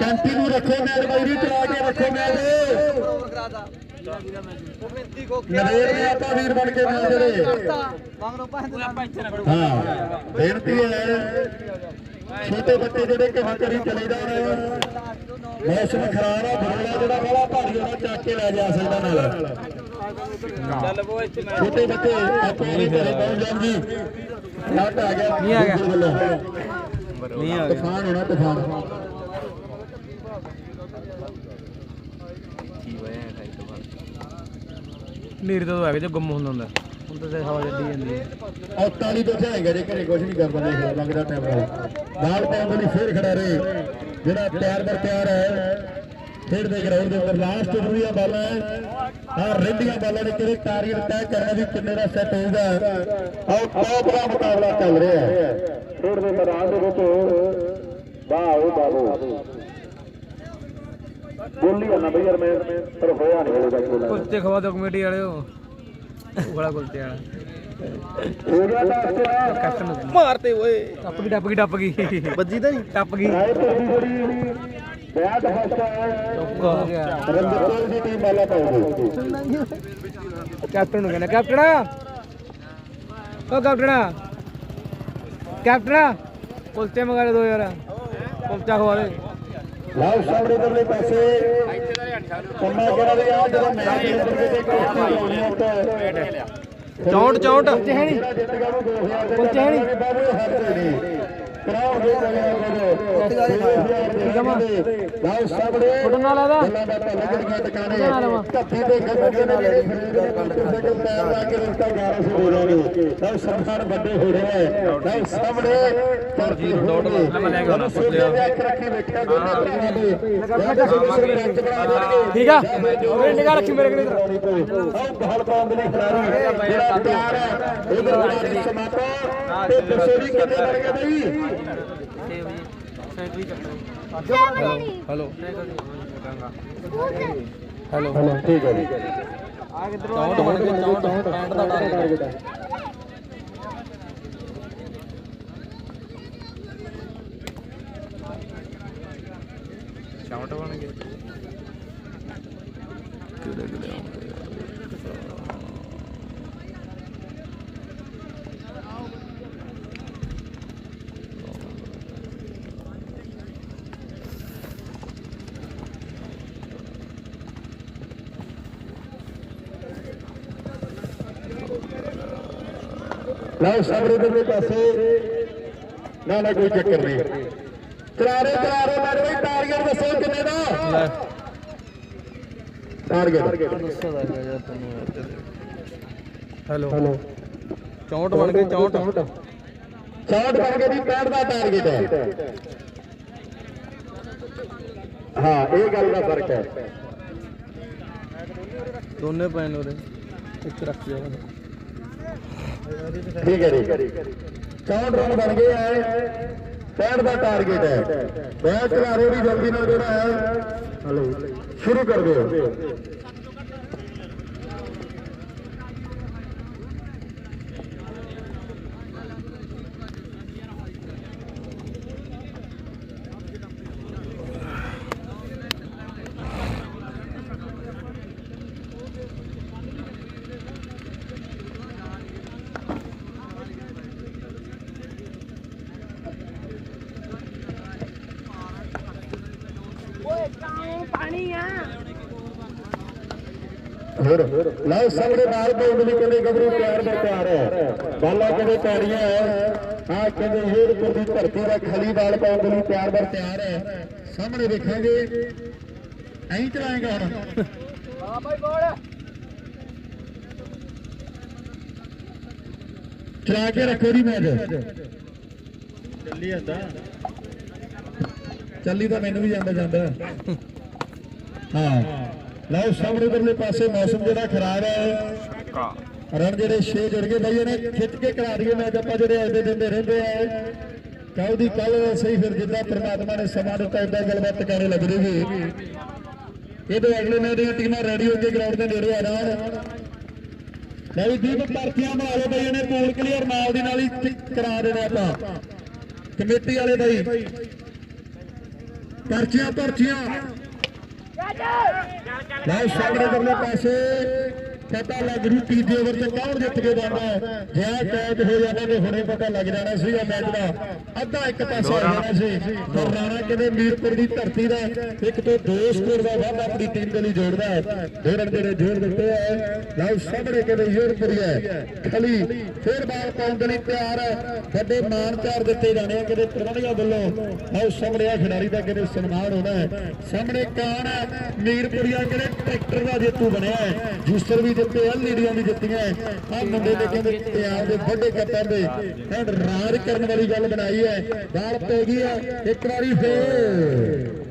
ਕੰਟੀਨਿਊ ਰੱਖੋ ਮੈਚ ਬਾਈ ਜੀ ਚਲਾ ਕੇ ਰੱਖੋ ਮੈਚ। ਨਵੇੜ ਨੇ ਆਪਾਂ ਵੀਰ ਬਣ ਕੇ ਮੈਚ ਜਿਹੜੇ ਹਾਂ ਬੇਨਤੀ ਹੈ ਛੋਟੇ ਬੱਚੇ ਜਿਹੜੇ ਘਰਾਂ ਘਰੀ ਚਲੇ ਜਾਣ ਮੌਸਮ ਖਰਾਬ ਆ ਬਰੋਲਾ ਜਿਹੜਾ ਵਾਲਾ ਭਾਰੀ ਉਹਨੂੰ ਚੱਕ ਕੇ ਲੈ ਜਾ ਸਕਦਾ ਨਾਲ। ਛੋਟੇ ਬੱਚੇ ਆਪਾਂ ਵੀ ਘਰੇ ਪਹੁੰਚ ਜਾਣ ਜੀ। ਲੱਟ ਆ ਗਿਆ। ਨਹੀਂ ਆ ਗਿਆ। ਨਹੀਂ ਆ ਗਿਆ। ਤੂਫਾਨ ਹੋਣਾ ਤੂਫਾਨ। ਨੀਰ ਤੋਂ ਹੈਗੇ ਜੋ ਗੁੰਮ ਹੁੰਦਾ ਹੁੰਦਾ। ਹੁਣ ਤਾਂ ਹਵਾ ਜੱਡੀ ਜਾਂਦੀ ਹੈ। ਔਰ ਤਾਲੀ ਤੋਂ ਜਾਏਗਾ ਜੇ ਘਰੇ ਕੁਝ ਨਹੀਂ ਕਰਦਾ ਦੇਖ ਲੱਗਦਾ ਟਾਈਮ ਨਾਲ। ਪਾਉਣ ਦੇ ਲਈ ਫੇਰ ਖੜਾ ਰਹੇ। ਜਿਹੜਾ ਤਿਆਰ ਬਰ ਤਿਆਰ ਹੈ ਖੇਡ ਦੇ ਗਰਾਊਂਡ ਦੇ ਉੱਪਰ ਲਾਸਟ ਦੀਆਂ ਬਾਲਾਂ ਹੈ। ਆ ਰਹਿੰਦੀਆਂ ਬਾਲਾਂ ਨੇ ਕਿਹੜੇ ਟਾਰਗੇਟ ਤੈਅ ਕਰਨਾ ਵੀ ਕਿੰਨੇ ਦਾ ਸੈੱਟ ਹੋਊਗਾ। ਆਓ ਟੌਪ ਦਾ ਮੁਕਾਬਲਾ ਚੱਲ ਰਿਹਾ ਹੈ। ਖੇਡ ਦੇ ਮੈਦਾਨ ਦੇ ਵਿੱਚ ਵਾਹ ਬਾਬੂ ਬੋਲੀ ਨਾ ਬਈ ਯਾਰ ਮੈਂ ਪਰ ਹੋਇਆ ਨਹੀਂ ਹੋਊਗਾ ਕੋਈ ਕੁਲਚੇ ਖਵਾ ਦਿਓ ਕਮੇਟੀ ਵਾਲਿਓ। ਉਹ ਵਾਲਾ ਕੁਲਚੇ ਵਾਲਾ। ਹੋ ਗਿਆ ਨੂੰ। ਮਾਰਤੇ ਓਏ। ਟੱਪ ਗਈ ਟੱਪ ਗਈ ਟੱਪ ਗਈ। ਵੱਜੀ ਤਾਂ ਨਹੀਂ। ਟੱਪ ਗਈ। ਬੈਟ ਫਸਟਾ ਹੋ ਦੀ ਟੀਮ ਵਾਲਾ ਕੈਪਟਨ ਨੂੰ ਕਹਿੰਦਾ ਕੈਪਟਨ ਓ ਕੈਪਟਨ ਕੈਪਟਨ ਕੁਲਚੇ ਮੰਗਾ ਦੇ ਦੋ ਯਾਰ। ਕੁਲਚਾ ਖਵਾ ਦੇ। ਲਾਓ ਸਾਹਮਣੇ ਦਰਲੇ ਪਾਸੇ। ਕੰਮਾ ਕਰਾ ਦੇ ਆ ਜਿਹੜਾ ਮੈਚ ਦੇ ਉੱਤੇ ਤੇ ਕੋਸ਼ਿਸ਼ ਲਾਉਣੀ ਆ ਉੱਤੇ। ਚੌਂਟ ਚੌਂਟ। ਕੁਲਚੇ ਹੈ ਨਹੀਂ ਜਿਹੜਾ ਜਿੱਤ ਗਿਆ ਉਹ 2000 ਕੁਲਚੇ ਹੈ ਨਹੀਂ ਬਾਬੂ ਹਰ ਨਹੀਂ ਕਰਾਉ ਦੇ ਲਾਓ ਸਾਹਮਣੇ ਫੋਟੋ ਨਾਲ ਦਾ ਤਾਂ ਲੱਗਣੀਆਂ ਟਿਕਾਣੇ? ਧੱਤੀ ਦੇ ਗੱਡੇ ਨੇ ਜਿਹੜੇ ਮੋਟਰਸਾਈਕਲ ਪੈਰ ਲਾ ਕੇ ਰਿਸ਼ਤਾ ਗਾਰ ਸੀ। ਹੋ ਰਹੇ ਨੇ ਲਓ ਸਨਮਾਨ ਵੱਡੇ ਹੋ ਰਹੇ ਹੈ ਲਓ ਸਾਹਮਣੇ ਤਰਜੀ ਦੌੜ ਲੈ ਆਉਣਾ ਸੋਚਿਆ ਅੱਖ ਰੱਖੀ ਬੈਠਾ ਦੋਨੇ ਟੀਮਾਂ ਦੇ। ਠੀਕ ਆ। ਉਹ ਨਿਗਾਹ ਰੱਖੀ ਮੇਰੇ ਕੋਲ ਇੱਧਰ। ਆਹ ਬਹਾਲ ਪਾਉਣ ਦੇ ਲਈ ਖਿਡਾਰੀ। ਜਿਹੜਾ ਤਿਆਰ ਹੈ ਉਧਰ ਖਿਡਾਰੀ ਸਮਾਪਾ ਤੇ ਦੱਸੋ ਜੀ ਕਿੰਨੇ ਬਣ ਗਏ ਬਈ? ਹੈਲੋ ਹੈਲੋ ਹੈਲੋ ਠੀਕ ਹੈ ਜੀ। ਚੌਂਟ ਬਣ ਗਏ ਚੌਂਟ 65 ਦਾ ਟਾਰਗੇਟ ਸ਼ਾਟ ਬਣ ਗਏ ਕਿਹੜੇ ਕਿਹੜੇ ਆਉਂਦੇ ਲਓ ਸਾਹਮਣੇ ਦੇ ਪਾਸੇ। ਨਾ ਨਾ ਕੋਈ ਚੱਕਰ ਨਹੀਂ। ਕਰਾਰੇ ਕਰਾਰੇ ਮਾਰ ਬਈ ਟਾਰਗੇਟ ਦੱਸੋ ਕਿੰਨੇ ਦਾ? ਟਾਰਗੇਟ ਹੈਲੋ ਹੈਲੋ ਚੌਂਟ ਬਣ ਗਏ ਚੌਂਟ ਸ਼ਾਟ ਬਣ ਕੇ ਦੀ 65 ਦਾ ਟਾਰਗੇਟ ਹੈ। ਹਾਂ ਇਹ ਗੱਲ ਦਾ ਫ਼ਰਕ ਹੈ। ਦੋਨੇ ਪਏ ਨੇ ਉਰੇ ਇੱਕ ਰੱਖ ਜਾ ਠੀਕ ਹੈ ਜੀ 64 ਰਨ ਬਣ ਗਏ ਹੈ 65 ਦਾ ਟਾਰਗੇਟ ਹੈ। ਬੈਟ ਖਿਲਾਰੇ ਵੀ ਜਲਦੀ ਨਾਲ ਜਿਹੜਾ ਹੈ ਹਲੋ। ਸ਼ੁਰੂ ਕਰ ਦਿਓ। ਲਓ ਸਾਹਮਣੇ ਬਾਲ ਤੋਂ ਉਂਗਲੀ ਕਹਿੰਦੇ ਗੱਭਰੂ ਪਿਆਰ ਦਾ ਪਿਆਰ ਹੈ। ਬਾਲਾ ਕਹਿੰਦੇ ਪੈੜੀਆਂ ਹੈ। ਆ ਕਹਿੰਦੇ ਹੇੜਪੁਰ ਦੀ ਧਰਤੀ ਦਾ ਖਲੀ ਬਾਲ ਪਾਉਣ ਦੇ ਲਈ ਪਿਆਰ ਦਾ ਪਿਆਰ ਹੈ। ਸਾਹਮਣੇ ਵੇਖਾਂਗੇ ਐਂ ਚਲਾਏਗਾ ਹੁਣ। ਹਾਂ ਬਾਈ ਬੋਲ। ਚਲਾ ਕੇ ਰੱਖੋ ਜੀ ਮੈਚ। ਚੱਲੀ ਜਾਂਦਾ। ਚੱਲੀ ਤਾਂ ਮੈਨੂੰ ਵੀ ਜਾਂਦਾ ਜਾਂਦਾ। ਹਾਂ। ਲਓ ਸਾਹਮਣੇ ਉਧਰਲੇ ਪਾਸੇ ਮੌਸਮ ਜਿਹੜਾ ਖਰਾਬ ਹੈ। ਰਨ ਜਿਹੜੇ 6 ਜੁੜ ਗਏ ਬਾਈ ਇਹਨੇ ਖਿੱਚ ਕੇ ਕਰਾ ਦਈਏ ਮੈਚ। ਆਪਾਂ ਜਿਹੜੇ ਅੱਜ ਦੇ ਦਿੰਦੇ ਰਹਿੰਦੇ ਆ ਕੱਲ ਦੀ ਕੱਲ ਸਹੀ ਫਿਰ ਜਿੱਦਾਂ ਪ੍ਰਮਾਤਮਾ ਨੇ ਸਮਾਂ ਦਿੱਤਾ ਇਦਾਂ ਗੱਲਬਾਤ ਟਿਕਾਣੇ ਲੱਗ ਜੂਗੀ ਇਹਦੇ ਅਗਲੇ ਮੈਚ ਦੀਆਂ ਟੀਮਾਂ ਰੈਡੀ ਹੋ ਕੇ ਗਰਾਊਂਡ ਦੇ ਨੇੜੇ ਆ ਜਾਣ। ਲੈ ਵੀ ਦੀਪ ਪਰਚੀਆਂ ਬਣਾ ਲਓ ਬਾਈ ਇਹਨੇ ਪੂਲ ਕਲੀਅਰ ਨਾਲ ਦੀ ਨਾਲ ਹੀ ਕਰਾ ਦੇਣਾ ਆਪਾਂ। ਕਮੇਟੀ ਵਾਲੇ ਬਾਈ। ਪਰਚੀਆਂ ਪਰਚੀਆਂ। ਲੈ ਸਾਹਮਣੇ ਕਰਨੇ ਪਾਸੇ। ਪਤਾ ਲੱਗ ਰੂ ਤੀਜੇ ਓਵਰ ਚ ਕੌਣ ਜਿੱਤ ਕੇ ਜਾਂਦਾ ਹੈ। ਕੈਚ ਹੋ ਜਾਂਦਾ ਤੇ ਹੁਣੇ ਪਤਾ ਲੱਗ ਜਾਣਾ ਸੀ ਮੈਚ ਦਾ। ਅੱਧਾ ਇੱਕ ਪਾਸਾ ਹੋ ਸੀ। ਰਾਣਾ ਕਹਿੰਦੇ ਮੀਰਪੁਰ ਦੀ ਧਰਤੀ ਦਾ ਇੱਕ ਤੋਂ ਦੋ ਸਕੋਰ ਦਾ ਵਾਧਾ ਆਪਣੀ ਟੀਮ ਦੇ ਲਈ ਜੋੜਦਾ ਹੈ। ਦੋ ਰਨ ਜਿਹੜੇ ਦਿੱਤੇ ਹੈ ਲਓ ਸਾਹਮਣੇ ਕਹਿੰਦੇ ਯੂਰਪੁਰੀ ਹੈ। ਖਲੀ ਫੇਰ ਬਾਲ ਪਾਉਣ ਦੇ ਲਈ ਤਿਆਰ ਹੈ। ਵੱਡੇ ਮਾਨ ਚਾਰ ਦਿੱਤੇ ਜਾਣੇ ਆ ਕਿਤੇ ਪ੍ਰਬੰਧਕਾਂ ਵੱਲੋਂ। ਲਓ ਸਾਹਮਣੇ ਆ ਖਿਡਾਰੀ ਦਾ ਕਿਤੇ ਸਨਮਾਨ ਹੋਣਾ ਹੈ। ਸਾਹਮਣੇ ਕਾਣ ਹੈ? ਮੀਰਪੁਰੀਆ ਕਿਤੇ ਟਰੈਕਟਰ ਦਾ ਜੇਤੂ ਬਣਿਆ ਹੈ। ਜੂਸਰ ਵੀ ਜਿੱਤੇ ਐਲਈਡੀਆਂ ਵੀ ਦਿੱਤੀਆਂ ਆ ਮੁੰਡੇ ਦੇ ਕਹਿੰਦੇ ਪੰਜਾਬ ਦੇ ਵੱਡੇ ਕੱਪਾਂ ਦੇ। ਐਂਡ ਰਾਜ ਕਰਨ ਵਾਲੀ ਗੱਲ ਬਣਾਈ ਹੈ ਬਾਲ ਪੈ ਗਈ ਹੈ ਇੱਕ ਵਾਰੀ ਫੇਰ।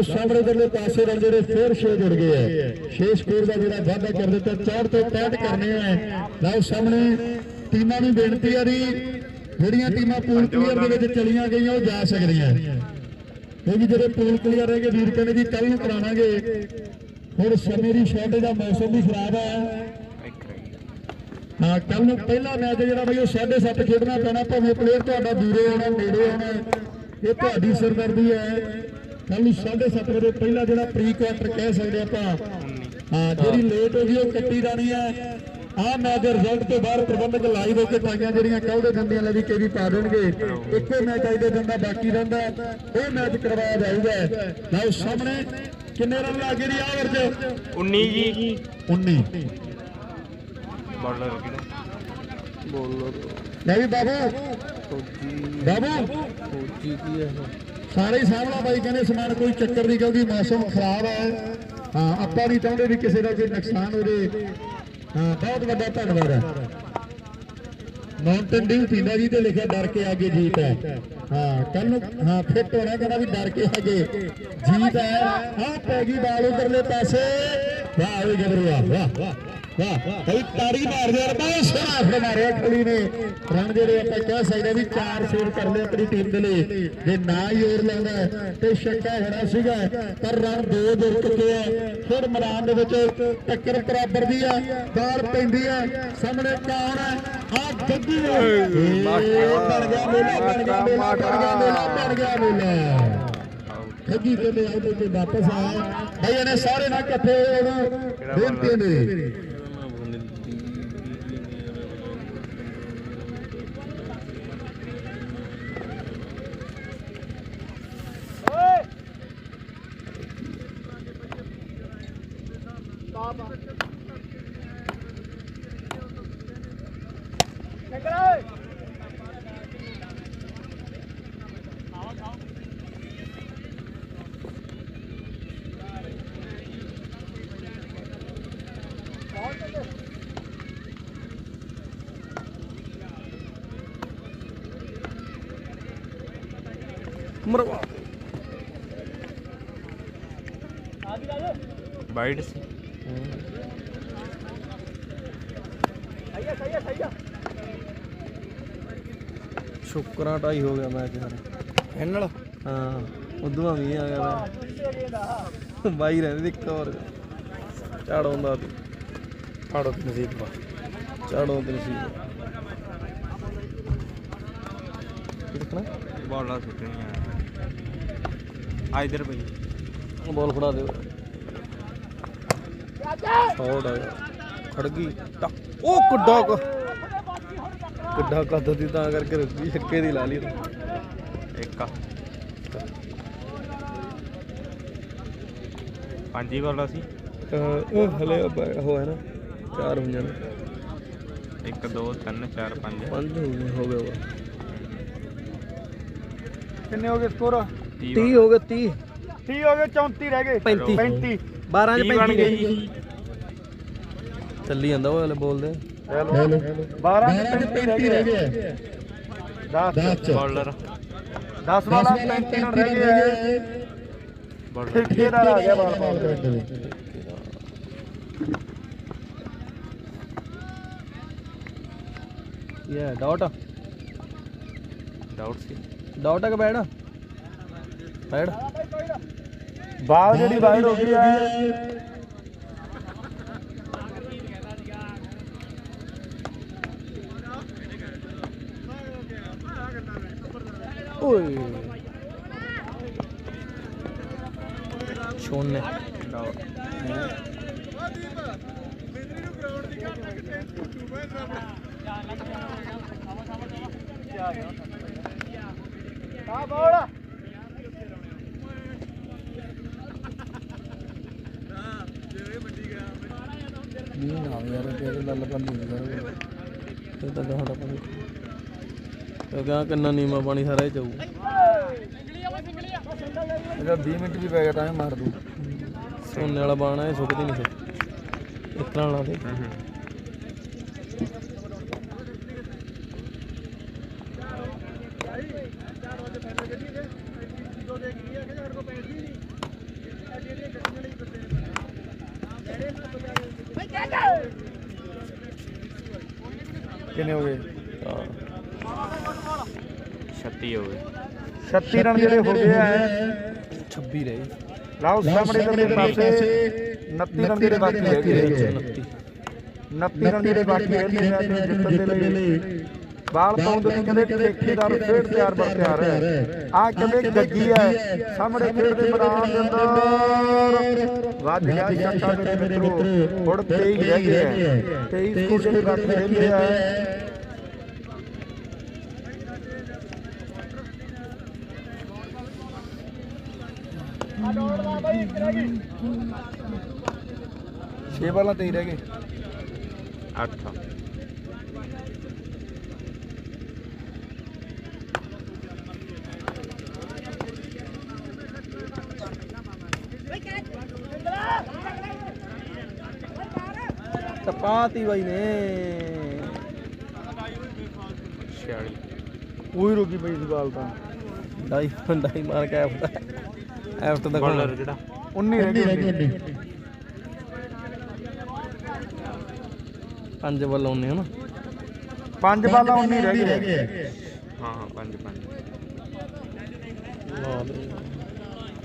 ਲਓ ਸਾਹਮਣੇ ਦੇ ਪਾਸੇ ਨਾਲ ਜਿਹੜੇ ਫੇਰ ਛੇ ਜੁੜ ਗਏ ਹੈ ਛੇ ਸਕੋਰ ਦਾ ਜਿਹੜਾ ਵਾਅਦਾ ਕਰ ਦਿੱਤਾ 4 ਤੋਂ 65 ਕਰਨੇ ਆ। ਲਓ ਸਾਹਮਣੇ ਟੀਮਾਂ ਨੂੰ ਬੇਨਤੀ ਆ ਜੀ। ਜਿਹੜੀਆਂ ਟੀਮਾਂ ਪੂਲ ਕਲੀਅਰ ਦੇ ਵਿੱਚ ਚਲੀਆਂ ਗਈਆਂ, ਉਹ ਜਾ ਸਕਦੀਆਂ। ਕਿਉਂਕਿ ਜਿਹੜੇ ਪੂਲ ਕਲੀਅਰ ਰਹਿ ਵੀਰ ਕਹਿੰਦੇ ਜੀ ਕੱਲ ਨੂੰ ਕਰਾਵਾਂਗੇ। ਹੁਣ ਸਮੇਂ ਦੀ ਸ਼ਾਰਟੇਜ ਦਾ ਮੌਸਮ ਵੀ ਖਰਾਬ ਹੈ ਹਾਂ ਕੱਲ ਨੂੰ ਪਹਿਲਾ ਮੈਚ ਜਿਹੜਾ ਬਈ, ਉਹ 7:30 ਖੇਡਣਾ ਪੈਣਾ, ਭਾਵੇਂ ਪਲੇਅਰ ਤੁਹਾਡਾ ਦੂਰੇ ਆਉਣਾ, ਨੇੜੇ ਆਉਣਾ। ਇਹ ਤੁਹਾਡੀ ਸਿਰਦਰਦੀ ਹੈ ਕੱਲ ਨੂੰ 7:30 ਵਜੇ ਪਹਿਲਾ ਜਿਹੜਾ ਪ੍ਰੀ ਕੁਆਟਰ ਕਹਿ ਸਕਦੇ ਆਪਾਂ। ਹਾਂ ਜਿਹੜੀ ਲੇਟ ਹੋ ਗਈ ਉਹ ਕੱਟੀ ਜਾਣੀ ਹੈ। ਆਹ ਮੈਚ ਰਿਜ਼ਲਟ ਤੋਂ ਬਾਅਦ ਪ੍ਰਬੰਧਕ ਲਾਈਵ ਹੋ ਕੇ ਟਾਈਆਂ ਜਿਹੜੀਆਂ ਕੱਲ ਦੇ ਦੰਦੀਆਂ ਲੈ ਵੀ ਕੇ ਵੀ ਪਾ ਦੇਣਗੇ। ਇੱਕੋ ਮੈਚ ਅੱਜ ਦੇ ਦਿਨ ਦਾ ਬਾਕੀ ਰਹਿੰਦਾ ਉਹ ਮੈਚ ਕਰਵਾਇਆ ਜਾਊਗਾ। ਲਓ ਸਾਹਮਣੇ ਕਿੰਨੇ ਰਨ ਲੱਗੇ ਦੀ ਆਵਰ ਚ? 19 ਜੀ। 19 ਬਾਲਰ ਕਿਹੜਾ? ਬੋਲੋ ਲੈ ਵੀ ਬਾਬੂ। ਬਾਬੂ। ਫੌਜੀ ਕੀ ਹੈ? ਸਾਰੇ ਹੀ ਸਾਹਮਣਾ ਬਾਈ ਕਹਿੰਦੇ ਸਮਾਨ ਕੋਈ ਚੱਕਰ ਨਹੀਂ ਕਿਉਂਕਿ ਮੌਸਮ ਖਰਾਬ ਹੈ। ਹਾਂ, ਆਪਾਂ ਨਹੀਂ ਚਾਹੁੰਦੇ ਵੀ ਕਿਸੇ ਦਾ ਕੋਈ ਨੁਕਸਾਨ ਹੋ ਜੇ ਹਾਂ, ਬਹੁਤ ਵੱਡਾ ਧੰਨਵਾਦ ਹੈ। ਮਾਊਂਟਨ ਡਿਊ ਪੀਂਦਾ ਜੀ ਤੇ ਲਿਖਿਆ ਡਰ ਕੇ ਆਗੇ ਜੀਤ ਹੈ। ਹਾਂ ਕੱਲ ਨੂੰ, ਹਾਂ ਫਿੱਟ ਹੋਣਾ ਕਹਿੰਦਾ ਵੀ ਡਰ ਕੇ ਆਗੇ ਜੀਤ ਹੈ। ਆਹ ਪੈ ਗਈ ਬਾਲ, ਉਧਰਲੇ ਪਾਸੇ। ਵਾਹ, ਓਏ, ਗੱਭਰੂਆ, ਵਾਹ ਵਾਹ। ਵਾਹ ਕਈ ਤਾੜੀ ਮਾਰ ਦੇ ਬਹੁਤ ਸੋਹਣਾ ਫਿਰ ਮਾਰਿਆ ਕੁੜੀ ਨੇ। ਰਨ ਜਿਹੜੇ ਆਪਾਂ ਕਹਿ ਸਕਦੇ ਵੀ ਚਾਰ ਸੇਵ ਕਰ ਲਏ ਆਪਣੀ ਟੀਮ ਦੇ ਲਈ। ਜੇ ਨਾ ਹੀ ਹੋਰ ਲਾਉਂਦਾ ਤੇ ਸ਼ੱਕਾ ਹੋਣਾ ਸੀਗਾ। ਪਰ ਰਨ ਦੋ ਜੁੜ ਚੁੱਕੇ ਆ। ਫਿਰ ਮੈਦਾਨ ਦੇ ਵਿੱਚ ਟੱਕਰ ਬਰਾਬਰ ਦੀ ਆ ਬਾਲ ਪੈਂਦੀ ਆ ਸਾਹਮਣੇ ਕੌਣ ਆ? ਗੱਡੀ। ਇਹ ਬਣ ਗਿਆ ਮੇਲਾ ਬਣ ਗਿਆ ਮੇਲਾ ਬਣ ਗਿਆ ਮੇਲਾ ਬਣ ਗਿਆ। ਮੇਲਾ ਖੱਗੀ ਕਹਿੰਦੇ ਆਉਦੇ ਤੇ ਵਾਪਸ ਆਇਆ। ਭਾਈ ਇਹਨੇ ਸਾਰੇ ਨਾਲ ਇਕੱਠੇ ਹੋਣ ਬੇਨਤੀ ਮੇਰੀ। ਵਾਈਡ। ਸੀ ਸ਼ੁਕਰਾਂ ਢਾਈ ਹੋ ਗਿਆ ਮੈਚ ਯਾਰ ਫਾਈਨਲ ਹਾਂ ਉਦੋਂ ਵੀ ਆ ਗਿਆ ਮੈਂ ਬਾਈ ਰਹਿੰਦੇ ਇੱਕ ਹੋਰ। ਝਾੜ ਆਉਂਦਾ ਸੀ ਫਾੜੋ ਨਸੀਬ ਪਾ। ਝਾੜੋਂ ਤੇ ਸੀ ਕਿਤਨਾ ਬਾਲਾਂ ਸੁੱਟਣੀਆਂ। ਆ ਇਧਰ ਭਾਈ ਬੋਲ ਫੜਾ ਦੇ ਆਊਟ ਆ ਗਿਆ ਖੜ ਗਈ ਟੱਕ ਉਹ ਕੁੱਡਾ ਕ ਕਿੱਡਾ ਕੱਦ ਦੀ ਤਾਂ ਕਰਕੇ ਰੁਕੀ ਛੱਕੇ ਦੀ ਲਾ ਲਈ। ਇੱਕ ਆ। ਪੰਜ ਹੀ ਬਾਲਾਂ ਸੀ ਅਹ ਉਹ ਹਲੇ ਉਹ ਹੈ ਨਾ ਚਾਰ ਹੋਈਆਂ ਨੇ 1 2 3 4 5 ਪੰਜ ਹੋ ਗਏ ਹੋ ਗਿਆ ਵਾ ਕਿੰਨੇ ਹੋ ਗਏ ਸਕੋਰ 30 ਹੋ ਗਏ 30 30 ਹੋ ਗਏ 34 ਰਹਿ ਗਏ। 35 35 12 ਚ 30 ਬਣ 35 ਗਈ ਗਈ ਜੀ। ਚੱਲੀ ਜਾਂਦਾ ਉਹ ਹਲੇ ਬੋਲਦੇ। ਹੈਲੋ ਹੈਲੋ 12 12 ਤੇ 35 ਰਹਿ ਗਏ। 10 10 ਚ। ਬਾਲਰ 10 ਵਾਲਾ 35 ਨਾਲ ਰਹਿ ਗਏ ਬਾਲਰ ਠੇਕੇਦਾਰ ਆ ਗਿਆ ਬਾਰ ਬਾਰ ਇਹ ਡਾਟ। ਡਾਊਟ ਸੀ। ਡਾਟ ਆ ਕਿ ਬੈੜ ਬੈੜ ਬਾਲ ਜਿਹੜੀ ਵਾਈਡ ਹੋ ਗਈ ਹੈ ਓਏ। ਛੋਨੇ ਡਾਊਟ ਆ ਬੋਲ ਨਹੀਂ ਨਾ ਯਾਰ ਤੇਰੇ ਗੱਲ ਬੰਦੀ ਨਹੀਂ ਕਰ ਇਹ ਤਾਂ ਗਾਹੜਾ ਪਾਣੀ ਕਿਉਂਕਿ ਆ ਕਿੰਨਾ ਨੀਮਾ ਪਾਣੀ ਸਾਰਾ ਹੀ ਜਾਊ। ਇਹਦਾ 20 ਮਿੰਟ ਵੀ ਪੈ ਗਿਆ ਤਾਂ ਹੀ ਮਾਰ ਦੂ ਸੋਨੇ ਵਾਲਾ ਬਾਣਾ ਇਹ ਸੁੱਕਦੀ ਨਹੀਂ ਫਿਰ। ਤਰ੍ਹਾਂ ਲਾ ਦੇ ਕਿੰਨੇ ਹੋ ਗਏ ਹਾਂ 36 ਹੋ ਗਏ 36 ਰਨ ਜਿਹੜੇ ਹੋ ਗਏ ਆ। 26 ਰਹੇ। ਲਾਓ ਸਾਹਮਣੇ ਦੇ ਪਾਸੇ। 29 ਰਨ ਜਿਹੜੇ ਬਾਕੀ ਰਹਿ ਗਏ 29 29 ਰਨ ਜਿਹੜੇ ਬਾਕੀ ਆ ਤੇ ਜਿੱਤਣ ਦੇ ਲਈ। ਬਾਲ ਪਾਉਂਦ ਨਹੀਂ ਕਹਿੰਦੇ ਠੇਕੇਦਾਰ ਫੇਰ ਤਿਆਰ ਬਰ ਤਿਆਰ ਹੈ। ਆ ਕਹਿੰਦੇ ਗੱਗੀ ਹੈ। ਸਾਹਮਣੇ ਖੇਡ ਦੇ ਮੈਦਾਨ ਦੇ ਅੰਦਰ। ਵੱਜ ਗਿਆ ਛੱਕਾ ਮੇਰੇ ਮਿੱਤਰੋ। ਹੁਣ 23 ਰਹਿ ਗਏ ਹੈ 23 ਸਕੋਰ ਜਿਹੜੇ ਬਾਕੀ ਰਹਿ ਛੇ ਬਾਲਾਂ ਤੇ ਹੀ ਰਹਿ ਗਏ। 8 ਟਪਾਤੀ ਬਾਈ ਨੇ। 46 ਉਹੀ ਰੁਕੀ ਪਈ ਸੀ ਬਾਲ ਤਾਂ। ਡਾਈ ਡਾਈ ਮਾਰ ਕੇ ਆਫਟ ਆਫਟ ਦਾ ਬੋਲਰ ਕਿਹੜਾ 19 ਰਹਿ ਗਏ ਪੰਜ ਵੱਲ ਆਉਨੇ ਹਨਾ? ਪੰਜ ਬਾਲਾਂ 19 ਰਹਿ ਗਏ। ਹਾਂ ਹਾਂ 5 5 ਲਾ ਦੇ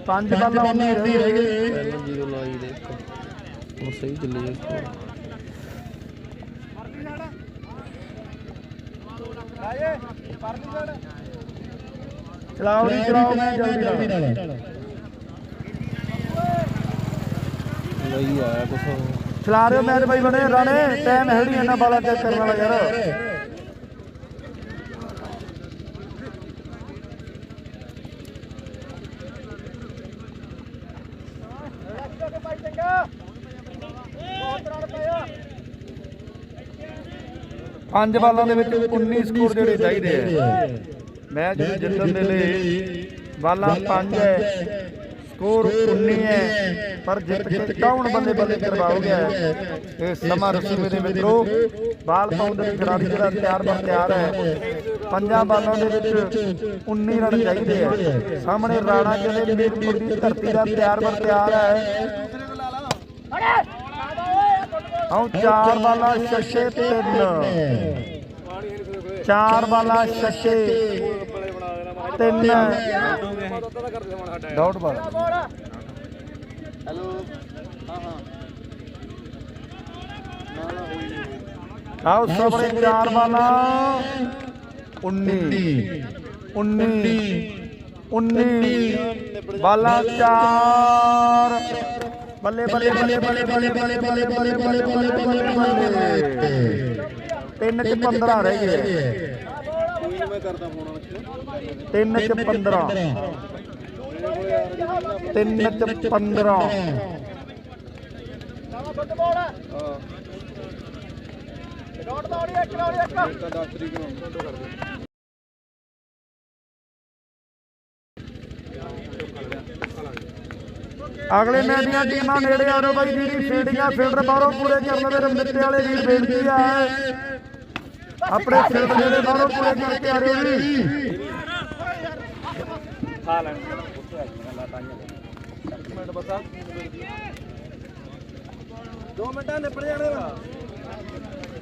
ਪੰਜ ਬਾਲਾਂ 19 ਰਹਿ ਗਏ। ਪਹਿਲਾਂ ਜ਼ੀਰੋ ਲਾਈ ਦੇ ਇੱਕ। ਹੁਣ ਸਹੀ ਚੱਲੇ ਸਕੋਰ ਚਲਾਓ ਜੀ ਚਲਾਓ ਮੈਂ ਜਲਦੀ ਨਾਲ। ਲਈ ਆਇਆ ਕੁਛ। ਚਲਾ ਰਹੇ ਮੈਚ ਬਾਈ ਬਣੇ, ਰਾਣੇ ਟਾਈਮ ਹੈ ਨਹੀਂ ਇਹਨਾਂ ਬਾਲਾਂ ਚੈੱਕ ਕਰਨ ਵਾਲਾ ਯਾਰ। ਪੰਜ ਬਾਲਾਂ ਦੇ ਵਿੱਚ 19 ਸਕੋਰ ਜਿਹੜੇ ਚਾਹੀਦੇ ਆ। ਮੈਚ ਜਿੱਤਣ ਦੇ ਲਈ ਬਾਲਾਂ 5 ਹੈ, ਸਕੋਰ 19 ਹੈ। ਪਰ ਜਿੱਤ ਕੇ ਕੌਣ ਬੱਲੇ ਬੱਲੇ ਕਰਵਾਓਗੇ ਇਹ ਸਮਾਂ ਰਸੂਮੇ ਦੇ ਮਿੱਤਰੋ ਬਾਲ ਪਾਉਣ ਦੇ ਖਿਡਾਰੀ ਜਿਹੜਾ ਤਿਆਰ ਬਰ ਤਿਆਰ ਹੈ। ਪੰਜਾਂ ਬਾਲਾਂ ਦੇ ਵਿੱਚ 19 ਰਨ ਚਾਹੀਦੇ ਆ ਸਾਹਮਣੇ ਰਾਣਾ ਕਹਿੰਦੇ ਮੀਰਪੁਰ ਦੀ ਧਰਤੀ ਦਾ ਤਿਆਰ ਬਰ ਤਿਆਰ ਹੈ। ਆਉ ਚਾਰ ਬਾਲਾਂ ਛੱਛੇ ਤਿੰਨ। ਚਾਰ ਬਾਲਾਂ ਛੱਛੇ ਤਿੰਨ। Dot ball. ਆਓ ਸਾਹਮਣੇ ਚਾਰ ਬਾਲਾਂ 19 19 19 ਬਾਲਾਂ ਚਾਰ ਬੱਲੇ ਬੱਲੇ ਬੱਲੇ ਬੱਲੇ ਬੱਲੇ ਬੱਲੇ ਬੱਲੇ ਬੱਲੇ ਬੱਲੇ ਬੱਲੇ ਬੱਲੇ ਬੱਲੇ ਤਿੰਨ ਚ 15 ਰਹਿ ਗਏ ਤਿੰਨ ਚ 15 ਤਿੰਨ ਚ 15 ਅਗਲੇ ਮੈਚ ਦੀਆਂ ਟੀਮਾਂ ਨੇੜੇ ਆ ਰੋ ਬਾਈ ਜਿਹੜੀ ਫੀਲਡਿੰਗਾਂ ਫੀਲਡਰ ਬਾਹਰੋਂ ਪੂਰੇ ਕਰਨ ਦੇ ਰਮਿੱਤੇ ਵਾਲੇ ਵੀਰ ਬੇਨਤੀ ਆ। ਆਪਣੇ ਫੀਲਡ ਜਿਹੜੇ ਬਾਹਰੋਂ ਪੂਰੇ ਕਰਕੇ ਆ ਰਹੇ ਜੀ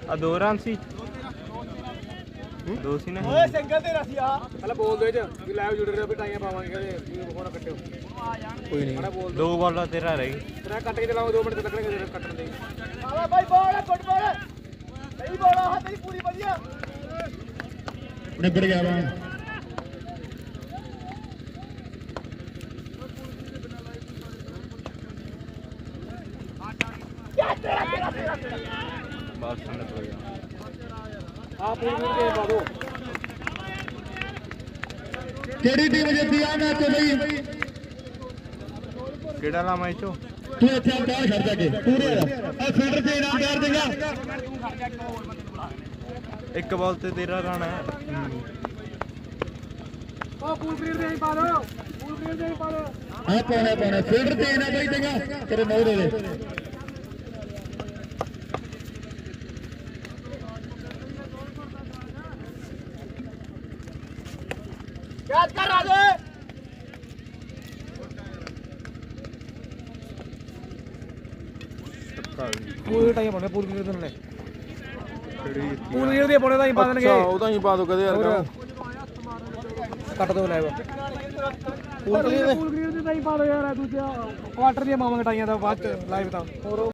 ਆ ਦੋ ਰਨ ਸੀ। ਦੋ ਸੀ ਨਾ ਓਏ ਸਿੰਗਲ ਤੇ ਰਸੀ ਆ। ਪਹਿਲਾਂ ਬੋਲ ਦੇ ਚ ਕਿ ਲਾਈਵ ਜੁੜ ਰਿਹਾ ਵੀ ਟਾਈਆਂ ਪਾਵਾਂਗੇ ਕਹਿੰਦੇ ਵੀ ਹੋਣਾ ਕੱਟਿਓ। ਕੋਈ ਨਹੀਂ। ਦੋ। ਬਾਲਾਂ ਤੇਰਾ ਰਹਿ ਗਈ। ਤੇਰਾ ਕੱਟ ਕੇ ਚਲਾਓ 2 ਮਿੰਟ ਤੇ ਲੱਗਣਗੇ ਤੇਰੇ ਕੱਟਣ ਦੇ। ਆਵਾ ਬਾਈ ਬੋਲ ਗੁੱਡ ਬੋਲ ਸਹੀ ਬੋਲ ਆ ਤੇਰੀ ਪੂਰੀ ਵਧੀਆ। ਨਿਬੜ ਗਿਆ ਵਾ ਬਾਲ ਸੰਗਤ ਹੋ ਗਿਆ ਆ ਪੂਰੀ ਪੂਰੀ ਦੇ ਪਾ ਦੋ ਕਿਹੜੀ ਟੀਮ ਜਿੱਤੀ ਆ ਮੈਚ ਬਈ ਕਿਹੜਾ ਲਾਵਾਂ ਇਹ ਚੋਂ ਤੂੰ ਇੱਥੇ ਬਾਹਰ ਖੜ ਜਾ ਕੇ। ਪੂਰੇ ਆ। ਫੀਲਡਰ ਤੇ ਇਨਾਮ ਕਰ ਦੇਗਾ। ਇੱਕ ਬਾਲ ਤੇ ਤੇਰਾ ਰਨ ਹੈ। ਉਹ ਪੂਰੀ ਪੂਰੀ ਦੇ ਪਾ ਦੋ ਪੂਰੀ ਪੂਰੀ ਦੇ ਪਾ ਦੋ ਆ ਪਾਉਣਾ ਪਾਉਣਾ। ਫੀਲਡਰ ਤੇ ਇਨਾਮ ਬਈ ਦੇਗਾ ਤੇਰੇ ਮੋਹਰੇ ਦੇ ਯਾਦ ਕਰ ਰਾਜੇ ਪੱਕਾ ਵੀ ਪੂਰੀ ਟਾਈਮ ਪਾਉਣੇ ਪੂਰੀ ਪੂਰੀ ਉਹਦੀ ਪਾਉਣੇ ਤਾਂ ਹੀ ਪਾ ਅੱਛਾ ਦੇਣਗੇ ਉਹਦਾ ਹੀ ਪਾ ਦੋ ਕਦੇ ਯਾਰ ਕੰਮ। ਕੱਟ ਦੋ ਲੈਵ ਪੂਰੀ ਦੇ ਤਾਂ ਹੀ ਪਾ ਦੋ ਯਾਰ ਦੂਜਾ ਕੁਆਟਰ ਦੀਆਂ ਮਾਵਾਂ ਘਟਾਈਆਂ ਦਾ ਬਾਅਦ ਚ ਲਾਈਵ ਤਾਂ। ਹੋਰ